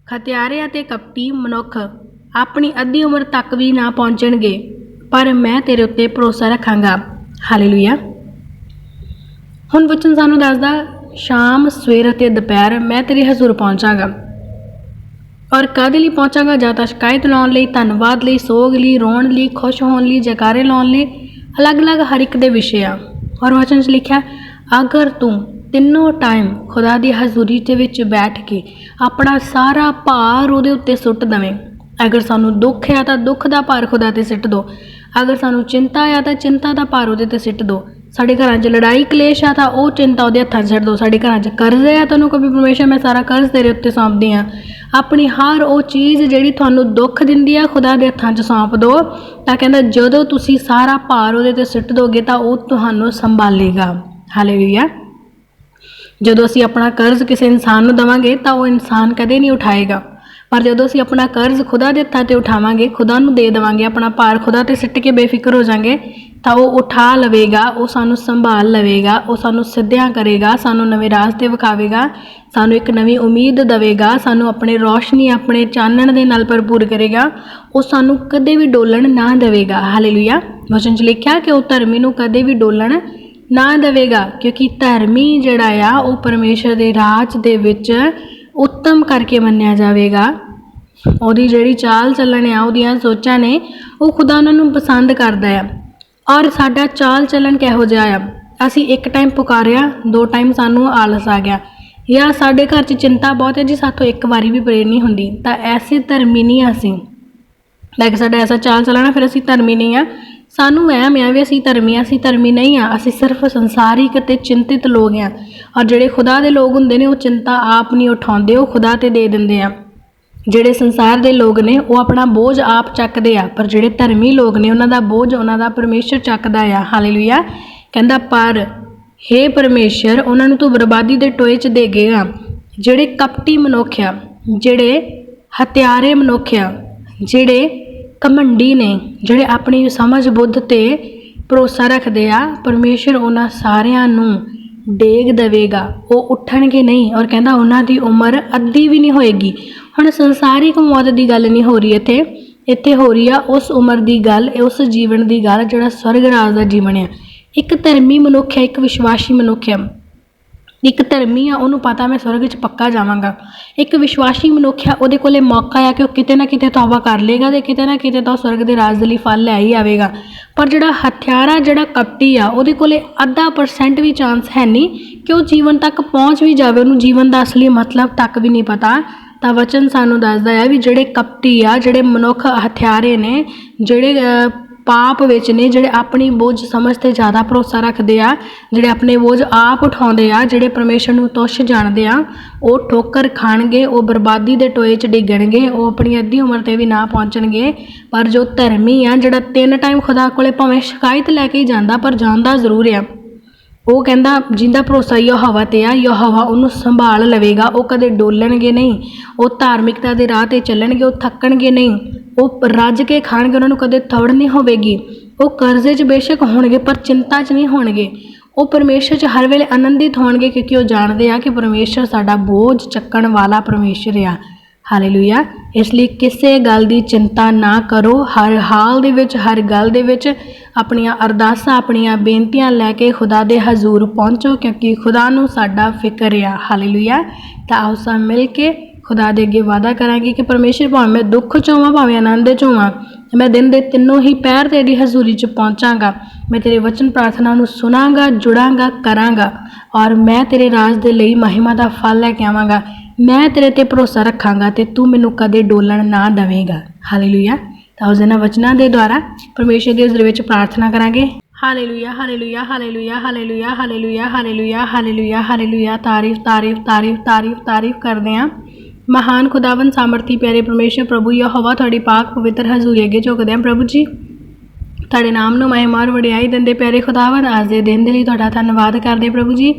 ਖਤਿਆਰੇ ਅਤੇ ਕਪਟੀ ਮਨੁੱਖ ਆਪਣੀ ਅੱਧੀ ਉਮਰ ਤੱਕ ਵੀ ਨਾ ਪਹੁੰਚਣਗੇ, ਪਰ ਮੈਂ ਤੇਰੇ ਉੱਤੇ ਭਰੋਸਾ ਰੱਖਾਂਗਾ। ਹਾਲੇਲੂਇਆ। ਹੁਣ ਵਚਨ ਸਾਨੂੰ ਦੱਸਦਾ, ਸ਼ਾਮ, ਸਵੇਰ ਅਤੇ ਦੁਪਹਿਰ ਮੈਂ ਤੇਰੇ ਹਜ਼ੂਰ ਪਹੁੰਚਾਂਗਾ। ਔਰ ਕਾਹਦੇ ਲਈ ਪਹੁੰਚਾਂਗਾ? ਜਾਂ ਤਾਂ ਸ਼ਿਕਾਇਤ ਲਾਉਣ ਲਈ, ਧੰਨਵਾਦ ਲਈ, ਸੋਗ ਲਈ, ਰੋਣ ਲਈ, ਖੁਸ਼ ਹੋਣ ਲਈ, ਜਕਾਰੇ ਲਾਉਣ ਲਈ ਅਲੱਗ-ਅਲੱਗ ਹਰ ਇੱਕ ਦੇ ਵਿਸ਼ੇ ਆ। ਔਰ ਵਚਨ 'ਚ ਲਿਖਿਆ, ਅਗਰ ਤੂੰ ਤਿੰਨੋਂ ਟਾਈਮ ਖੁਦਾ ਦੀ ਹਜ਼ੂਰੀ ਦੇ ਵਿੱਚ ਬੈਠ ਕੇ ਆਪਣਾ ਸਾਰਾ ਭਾਰ ਉਹਦੇ ਉੱਤੇ ਸੁੱਟ ਦਵੇਂ, ਅਗਰ ਸਾਨੂੰ ਦੁੱਖ ਆ ਤਾਂ ਦੁੱਖ ਦਾ ਭਾਰ ਖੁਦਾ ਤੇ ਸਿੱਟ ਦਿਓ ਅਗਰ ਸਾਨੂੰ ਚਿੰਤਾ ਆ ਤਾਂ ਚਿੰਤਾ ਦਾ ਭਾਰ ਉਹਦੇ ਤੇ ਸਿੱਟ ਦਿਓ ਸਾਡੇ ਘਰਾਂ 'ਚ ਲੜਾਈ, ਕਲੇਸ਼ ਆ, ਤਾਂ ਉਹ ਚਿੰਤਾ ਉਹਦੇ ਹੱਥਾਂ 'ਚ ਛੱਡ ਦਿਓ ਸਾਡੇ ਘਰਾਂ 'ਚ ਕਰਜ਼ ਆ ਤੁਹਾਨੂੰ ਕभी ਪਰਮੇਸ਼ਰ, ਮੈਂ ਸਾਰਾ ਕਰਜ਼ ਤੇਰੇ ਉੱਤੇ ਸੌਂਪਦੀ ਆ ਆਪਣੀ ਹਰ ਉਹ ਚੀਜ਼ ਜਿਹੜੀ ਤੁਹਾਨੂੰ ਦੁੱਖ ਦਿੰਦੀ ਆ, ਖੁਦਾ ਦੇ ਹੱਥਾਂ 'ਚ ਸੌਂਪ ਦਿਓ ਤਾਂ ਕਹਿੰਦਾ, ਜਦੋਂ ਤੁਸੀਂ ਸਾਰਾ ਭਾਰ ਉਹਦੇ ਤੇ ਸਿੱਟ ਦੋਗੇ, ਤਾਂ ਉਹ ਤੁਹਾਨੂੰ ਸੰਭਾਲੇਗਾ। ਹਾਲੇਲੂਇਆ ਜਦੋਂ ਅਸੀਂ ਆਪਣਾ ਕਰਜ਼ ਕਿਸੇ ਇਨਸਾਨ ਨੂੰ ਦਵਾਂਗੇ, ਤਾਂ ਉਹ ਇਨਸਾਨ ਕਦੇ ਨਹੀਂ ਉਠਾਏਗਾ। ਪਰ ਜਦੋਂ ਅਸੀਂ ਆਪਣਾ ਕਰਜ਼ ਖੁਦਾ ਦੇ ਹੱਥਾਂ ਤੇ ਉਠਾਵਾਂਗੇ, ਖੁਦਾ ਨੂੰ ਦੇ ਦੇਵਾਂਗੇ, ਆਪਣਾ ਭਾਰ ਖੁਦਾ ਤੇ ਸਿੱਟ ਕੇ ਬੇਫਿਕਰ ਹੋ ਜਾਾਂਗੇ, ਤਾਂ ਉਹ ਉਠਾ ਲਵੇਗਾ, ਉਹ ਸਾਨੂੰ ਸੰਭਾਲ ਲਵੇਗਾ, ਉਹ ਸਾਨੂੰ ਸਿੱਧਿਆਂ ਕਰੇਗਾ, ਸਾਨੂੰ ਨਵੇਂ ਰਾਸਤੇ ਵਿਖਾਵੇਗਾ, ਸਾਨੂੰ ਇੱਕ ਨਵੀਂ ਉਮੀਦ ਦੇਵੇਗਾ, ਸਾਨੂੰ ਆਪਣੇ ਰੋਸ਼ਨੀ, ਆਪਣੇ ਚਾਨਣ ਦੇ ਨਾਲ ਭਰਪੂਰ ਕਰੇਗਾ, ਉਹ ਸਾਨੂੰ ਕਦੇ ਵੀ ਡੋਲਣ ਨਾ ਦੇਵੇਗਾ। ਹਾਲੇਲੂਇਆ। ਵਚਨ 'ਚ ਲਿਖਿਆ ਕਿ ਉਹ ਧਰਮੀ ਨੂੰ ਕਦੇ ਵੀ ਡੋਲਣ ਨਾ ਦੇਵੇਗਾ, ਕਿਉਂਕਿ ਧਰਮੀ ਜਿਹੜਾ ਆ, ਉਹ ਪਰਮੇਸ਼ਰ ਦੇ ਰਾਜ ਦੇ ਵਿੱਚ ਉੱਤਮ ਕਰਕੇ ਮੰਨਿਆ ਜਾਵੇਗਾ। ਉਹਦੀ ਜਿਹੜੀ ਚਾਲ ਚੱਲਣ ਆ, ਉਹਦੀਆਂ ਸੋਚਾਂ ਨੇ, ਉਹ ਖੁਦਾ ਉਹਨਾਂ ਨੂੰ ਪਸੰਦ ਕਰਦਾ ਆ। ਔਰ ਸਾਡਾ ਚਾਲ ਚੱਲਣ ਕਿਹੋ ਜਿਹਾ ਆ? ਅਸੀਂ ਇੱਕ ਟਾਈਮ ਪੁਕਾਰਿਆ, ਦੋ ਟਾਈਮ ਸਾਨੂੰ ਆਲਸ ਆ ਗਿਆ। ਜਾਂ ਸਾਡੇ ਘਰ 'ਚ ਚਿੰਤਾ ਬਹੁਤ ਹੈ ਜੀ, ਸਾਥੋਂ ਇੱਕ ਵਾਰੀ ਵੀ ਪ੍ਰੇਰ ਨਹੀਂ ਹੁੰਦੀ। ਤਾਂ ਐਸੇ ਧਰਮੀ ਨਹੀਂ ਅਸੀਂ। ਲਾਈਕ ਸਾਡਾ ਐਸਾ ਚਾਲ ਚੱਲਣਾ, ਫਿਰ ਅਸੀਂ ਧਰਮੀ ਨਹੀਂ ਆ। ਸਾਨੂੰ ਐਮ ਆ ਵੀ ਅਸੀਂ ਧਰਮੀ ਆ, ਅਸੀਂ ਧਰਮੀ ਨਹੀਂ ਆ। ਅਸੀਂ ਸਿਰਫ ਸੰਸਾਰਿਕ ਅਤੇ ਚਿੰਤਿਤ ਲੋਕ ਆ। ਔਰ ਜਿਹੜੇ ਖੁਦਾ ਦੇ ਲੋਕ ਹੁੰਦੇ ਨੇ, ਉਹ ਚਿੰਤਾ ਆਪ ਨਹੀਂ ਉਠਾਉਂਦੇ, ਉਹ ਖੁਦਾ ਤੇ ਦੇ ਦਿੰਦੇ ਆ। ਜਿਹੜੇ ਸੰਸਾਰ ਦੇ ਲੋਕ ਨੇ, ਉਹ ਆਪਣਾ ਬੋਝ ਆਪ ਚੱਕਦੇ ਆ, ਪਰ ਜਿਹੜੇ ਧਰਮੀ ਲੋਕ ਨੇ, ਉਹਨਾਂ ਦਾ ਬੋਝ ਉਹਨਾਂ ਦਾ ਪਰਮੇਸ਼ਰ ਚੱਕਦਾ ਆ। ਹਾਲੇਲੂਇਆ ਕਹਿੰਦਾ, ਪਰ ਹੇ ਪਰਮੇਸ਼ਰ, ਉਹਨਾਂ ਨੂੰ ਤੂੰ ਬਰਬਾਦੀ ਦੇ ਟੋਏ 'ਚ ਦੇਗੇਗਾ ਜਿਹੜੇ ਕਪਟੀ ਮਨੁੱਖ ਆ, ਜਿਹੜੇ ਹਤਿਆਰੇ ਮਨੁੱਖ ਆ, ਜਿਹੜੇ ਕਮੰਡੀ ਨੇ, ਜਿਹੜੇ ਆਪਣੀ ਸਮਝ ਬੁੱਧ ਤੇ ਭਰੋਸਾ ਰੱਖਦੇ ਆ, ਪਰਮੇਸ਼ਰ ਉਹਨਾਂ ਸਾਰਿਆਂ ਨੂੰ ਡੇਗ ਦੇਵੇਗਾ। ਉਹ ਉੱਠਣਗੇ ਨਹੀਂ ਔਰ ਕਹਿੰਦਾ ਉਹਨਾਂ ਦੀ ਉਮਰ ਅੱਧੀ ਵੀ ਨਹੀਂ ਹੋਏਗੀ। ਹੁਣ ਸੰਸਾਰਿਕ ਮੌਤ ਦੀ ਗੱਲ ਨਹੀਂ ਹੋ ਰਹੀ ਇੱਥੇ। ਇੱਥੇ ਹੋ ਰਹੀ ਆ ਉਸ ਉਮਰ ਦੀ ਗੱਲ, ਉਸ ਜੀਵਨ ਦੀ ਗੱਲ ਜਿਹੜਾ ਸਵਰਗ ਰਾਜ ਦਾ ਜੀਵਨ ਆ। ਇੱਕ ਧਰਮੀ ਮਨੁੱਖ ਹੈ, ਇੱਕ ਵਿਸ਼ਵਾਸੀ ਮਨੁੱਖ ਹੈ ਇੱਕ ਧਰਮੀ ਆ, ਉਹਨੂੰ ਪਤਾ ਮੈਂ ਸਵਰਗ 'ਚ ਪੱਕਾ ਜਾਵਾਂਗਾ। ਇੱਕ ਵਿਸ਼ਵਾਸੀ ਮਨੁੱਖ ਆ, ਉਹਦੇ ਕੋਲੇ ਮੌਕਾ ਆ ਕਿ ਉਹ ਕਿਤੇ ਨਾ ਕਿਤੇ ਤੌਬਾ ਕਰ ਲੇਗਾ ਤੇ ਕਿਤੇ ਨਾ ਕਿਤੇ ਤਾਂ ਉਹ ਸਵਰਗ ਦੇ ਰਾਜ ਦੇ ਲਈ ਫਲ ਲੈ ਹੀ ਆਵੇਗਾ। ਪਰ ਜਿਹੜਾ ਹਥਿਆਰਾ ਜਿਹੜਾ ਕਪਟੀ ਆ, ਉਹਦੇ ਕੋਲੇ ਅੱਧਾ ਪਰਸੈਂਟ ਵੀ ਚਾਂਸ ਹੈ ਨਹੀਂ ਕਿ ਉਹ ਜੀਵਨ ਤੱਕ ਪਹੁੰਚ ਵੀ ਜਾਵੇ। ਉਹਨੂੰ ਜੀਵਨ ਦਾ ਅਸਲੀ ਮਤਲਬ ਤੱਕ ਵੀ ਨਹੀਂ ਪਤਾ। ਤਾਂ ਵਚਨ ਸਾਨੂੰ ਦੱਸਦਾ ਹੈ ਵੀ ਜਿਹੜੇ ਕਪਟੀ ਆ, ਜਿਹੜੇ ਮਨੁੱਖ ਹਥਿਆਰੇ ਨੇ, ਜਿਹੜੇ ਪਾਪ ਵਿੱਚ ਨੇ, ਜਿਹੜੇ ਆਪਣੀ ਬੋਝ ਸਮਝ ਤੇ ਜ਼ਿਆਦਾ ਭਰੋਸਾ ਰੱਖਦੇ ਆ, ਜਿਹੜੇ ਆਪਣੇ ਬੋਝ ਆਪ ਉਠਾਉਂਦੇ ਆ, ਜਿਹੜੇ ਪਰਮੇਸ਼ਰ ਨੂੰ ਤੁੱਛ ਜਾਣਦੇ ਆ, ਉਹ ਠੋਕਰ ਖਾਣਗੇ, ਉਹ ਬਰਬਾਦੀ ਦੇ ਟੋਏ 'ਚ ਡਿੱਗਣਗੇ, ਉਹ ਆਪਣੀ ਅੱਧੀ ਉਮਰ ਤੇ ਵੀ ਨਾ ਪਹੁੰਚਣਗੇ। ਪਰ ਜੋ ਧਰਮੀ ਆ, ਜਿਹੜਾ ਤਿੰਨ ਟਾਈਮ ਖੁਦਾ ਕੋਲੇ ਭਾਵੇਂ ਸ਼ਿਕਾਇਤ ਲੈ ਕੇ ਹੀ ਜਾਂਦਾ, ਪਰ ਜਾਂਦਾ ਜ਼ਰੂਰ ਆ। ਉਹ ਕਹਿੰਦਾ, ਜਿੰਦਾ ਭਰੋਸਾ ਯਹੋਵਾ ਤੇ ਆ ਯਹੋਵਾ ਉਹਨੂੰ ਸੰਭਾਲ ਲਵੇਗਾ। ਉਹ ਕਦੇ ਡੋਲਣਗੇ ਨਹੀਂ। ਉਹ ਧਾਰਮਿਕਤਾ ਦੇ ਰਾਹ ਤੇ ਚੱਲਣਗੇ, ਉਹ ਥੱਕਣਗੇ ਨਹੀਂ। ਉਹ ਰੱਜ ਕੇ ਖਾਣਗੇ, ਉਹਨਾਂ ਨੂੰ ਕਦੇ ਥੋੜ ਨਹੀਂ ਹੋਵੇਗੀ। ਉਹ ਕਰਜ਼ੇ 'ਚ ਬੇਸ਼ੱਕ ਹੋਣਗੇ, ਪਰ ਚਿੰਤਾ 'ਚ ਨਹੀਂ ਹੋਣਗੇ। ਉਹ ਪਰਮੇਸ਼ਰ 'ਚ ਹਰ ਵੇਲੇ ਆਨੰਦਿਤ ਹੋਣਗੇ, ਕਿਉਂਕਿ ਉਹ ਜਾਣਦੇ ਆ ਕਿ ਪਰਮੇਸ਼ਰ ਸਾਡਾ ਬੋਝ ਚੱਕਣ ਵਾਲਾ ਪਰਮੇਸ਼ਰ ਆ। ਹਾਲੇਲੂਇਆ ਇਸ ਲਈ ਕਿਸੇ ਗੱਲ ਦੀ ਚਿੰਤਾ ਨਾ ਕਰੋ। ਹਰ ਹਾਲ ਦੇ ਵਿੱਚ, ਹਰ ਗੱਲ ਦੇ ਵਿੱਚ ਆਪਣੀਆਂ ਅਰਦਾਸਾਂ, ਆਪਣੀਆਂ ਬੇਨਤੀਆਂ ਲੈ ਕੇ ਖੁਦਾ ਦੇ ਹਜ਼ੂਰ ਪਹੁੰਚੋ, ਕਿਉਂਕਿ ਖੁਦਾ ਨੂੰ ਸਾਡਾ ਫਿਕਰ ਆ। ਹਾਲੇਲੂਇਆ ਤਾਂ ਆਓ ਸਭ ਮਿਲ ਕੇ ਖੁਦਾ ਦੇ ਅੱਗੇ ਵਾਅਦਾ ਕਰਾਂਗੇ ਕਿ ਪਰਮੇਸ਼ਰ ਭਾਵੇਂ ਮੈਂ ਦੁੱਖ 'ਚ ਹੋਵਾਂ, ਭਾਵੇਂ ਆਨੰਦ 'ਚ ਹੋਵਾਂ, ਮੈਂ ਦਿਨ ਦੇ ਤਿੰਨੋਂ ਹੀ ਪੈਰ ਤੇਰੀ ਹਜ਼ੂਰੀ 'ਚ ਪਹੁੰਚਾਂਗਾ। ਮੈਂ ਤੇਰੇ ਵਚਨ ਪ੍ਰਾਰਥਨਾ ਨੂੰ ਸੁਣਾਂਗਾ, ਜੁੜਾਂਗਾ, ਕਰਾਂਗਾ ਔਰ ਮੈਂ ਤੇਰੇ ਰਾਜ ਦੇ ਲਈ ਮਹਿਮਾ ਦਾ ਫਲ ਲੈ ਕੇ ਆਵਾਂਗਾ। ਮੈਂ ਤੇਰੇ ਤੇ ਭਰੋਸਾ ਰੱਖਾਂਗਾ ਤੇ ਤੂੰ ਮੈਨੂੰ ਕਦੇ ਡੋਲਣ ਨਾ ਦੇਵੇਂਗਾ। ਹਾਲੇਲੂਇਆ ਤਾਂ ਉਸ ਦਿਨਾਂ ਵਚਨਾਂ ਦੇ ਦੁਆਰਾ ਪਰਮੇਸ਼ਰ ਦੇ ਹਜ਼ੂਰ ਵਿੱਚ ਪ੍ਰਾਰਥਨਾ ਕਰਾਂਗੇ। Hallelujah hallelujah hallelujah hallelujah hallelujah hallelujah hallelujah hallelujah ਤਾਰੀਫ ਤਾਰੀਫ ਤਾਰੀਫ ਤਾਰੀਫ ਤਾਰੀਫ ਕਰਦੇ ਹਾਂ। ਮਹਾਨ ਖੁਦਾਵੰਦ ਸਾਮਰਥੀ ਪਿਆਰੇ ਪਰਮੇਸ਼ਰ ਪ੍ਰਭੂ ਯਹੋਵਾ, ਤੁਹਾਡੀ ਪਾਕ ਪਵਿੱਤਰ ਹਜ਼ੂਰੀ ਅੱਗੇ ਝੁਕਦੇ ਹਾਂ। ਪ੍ਰਭੂ ਜੀ ਤੁਹਾਡੇ ਨਾਮ ਨੂੰ ਮਹਿਮਾ ਔਰ ਵਡਿਆਈ ਦਿੰਦੇ ਪਿਆਰੇ ਖੁਦਾਵੰਦ, ਅੱਜ ਦੇ ਦਿਨ ਦੇ ਲਈ ਤੁਹਾਡਾ ਧੰਨਵਾਦ ਕਰਦੇ ਪ੍ਰਭੂ ਜੀ।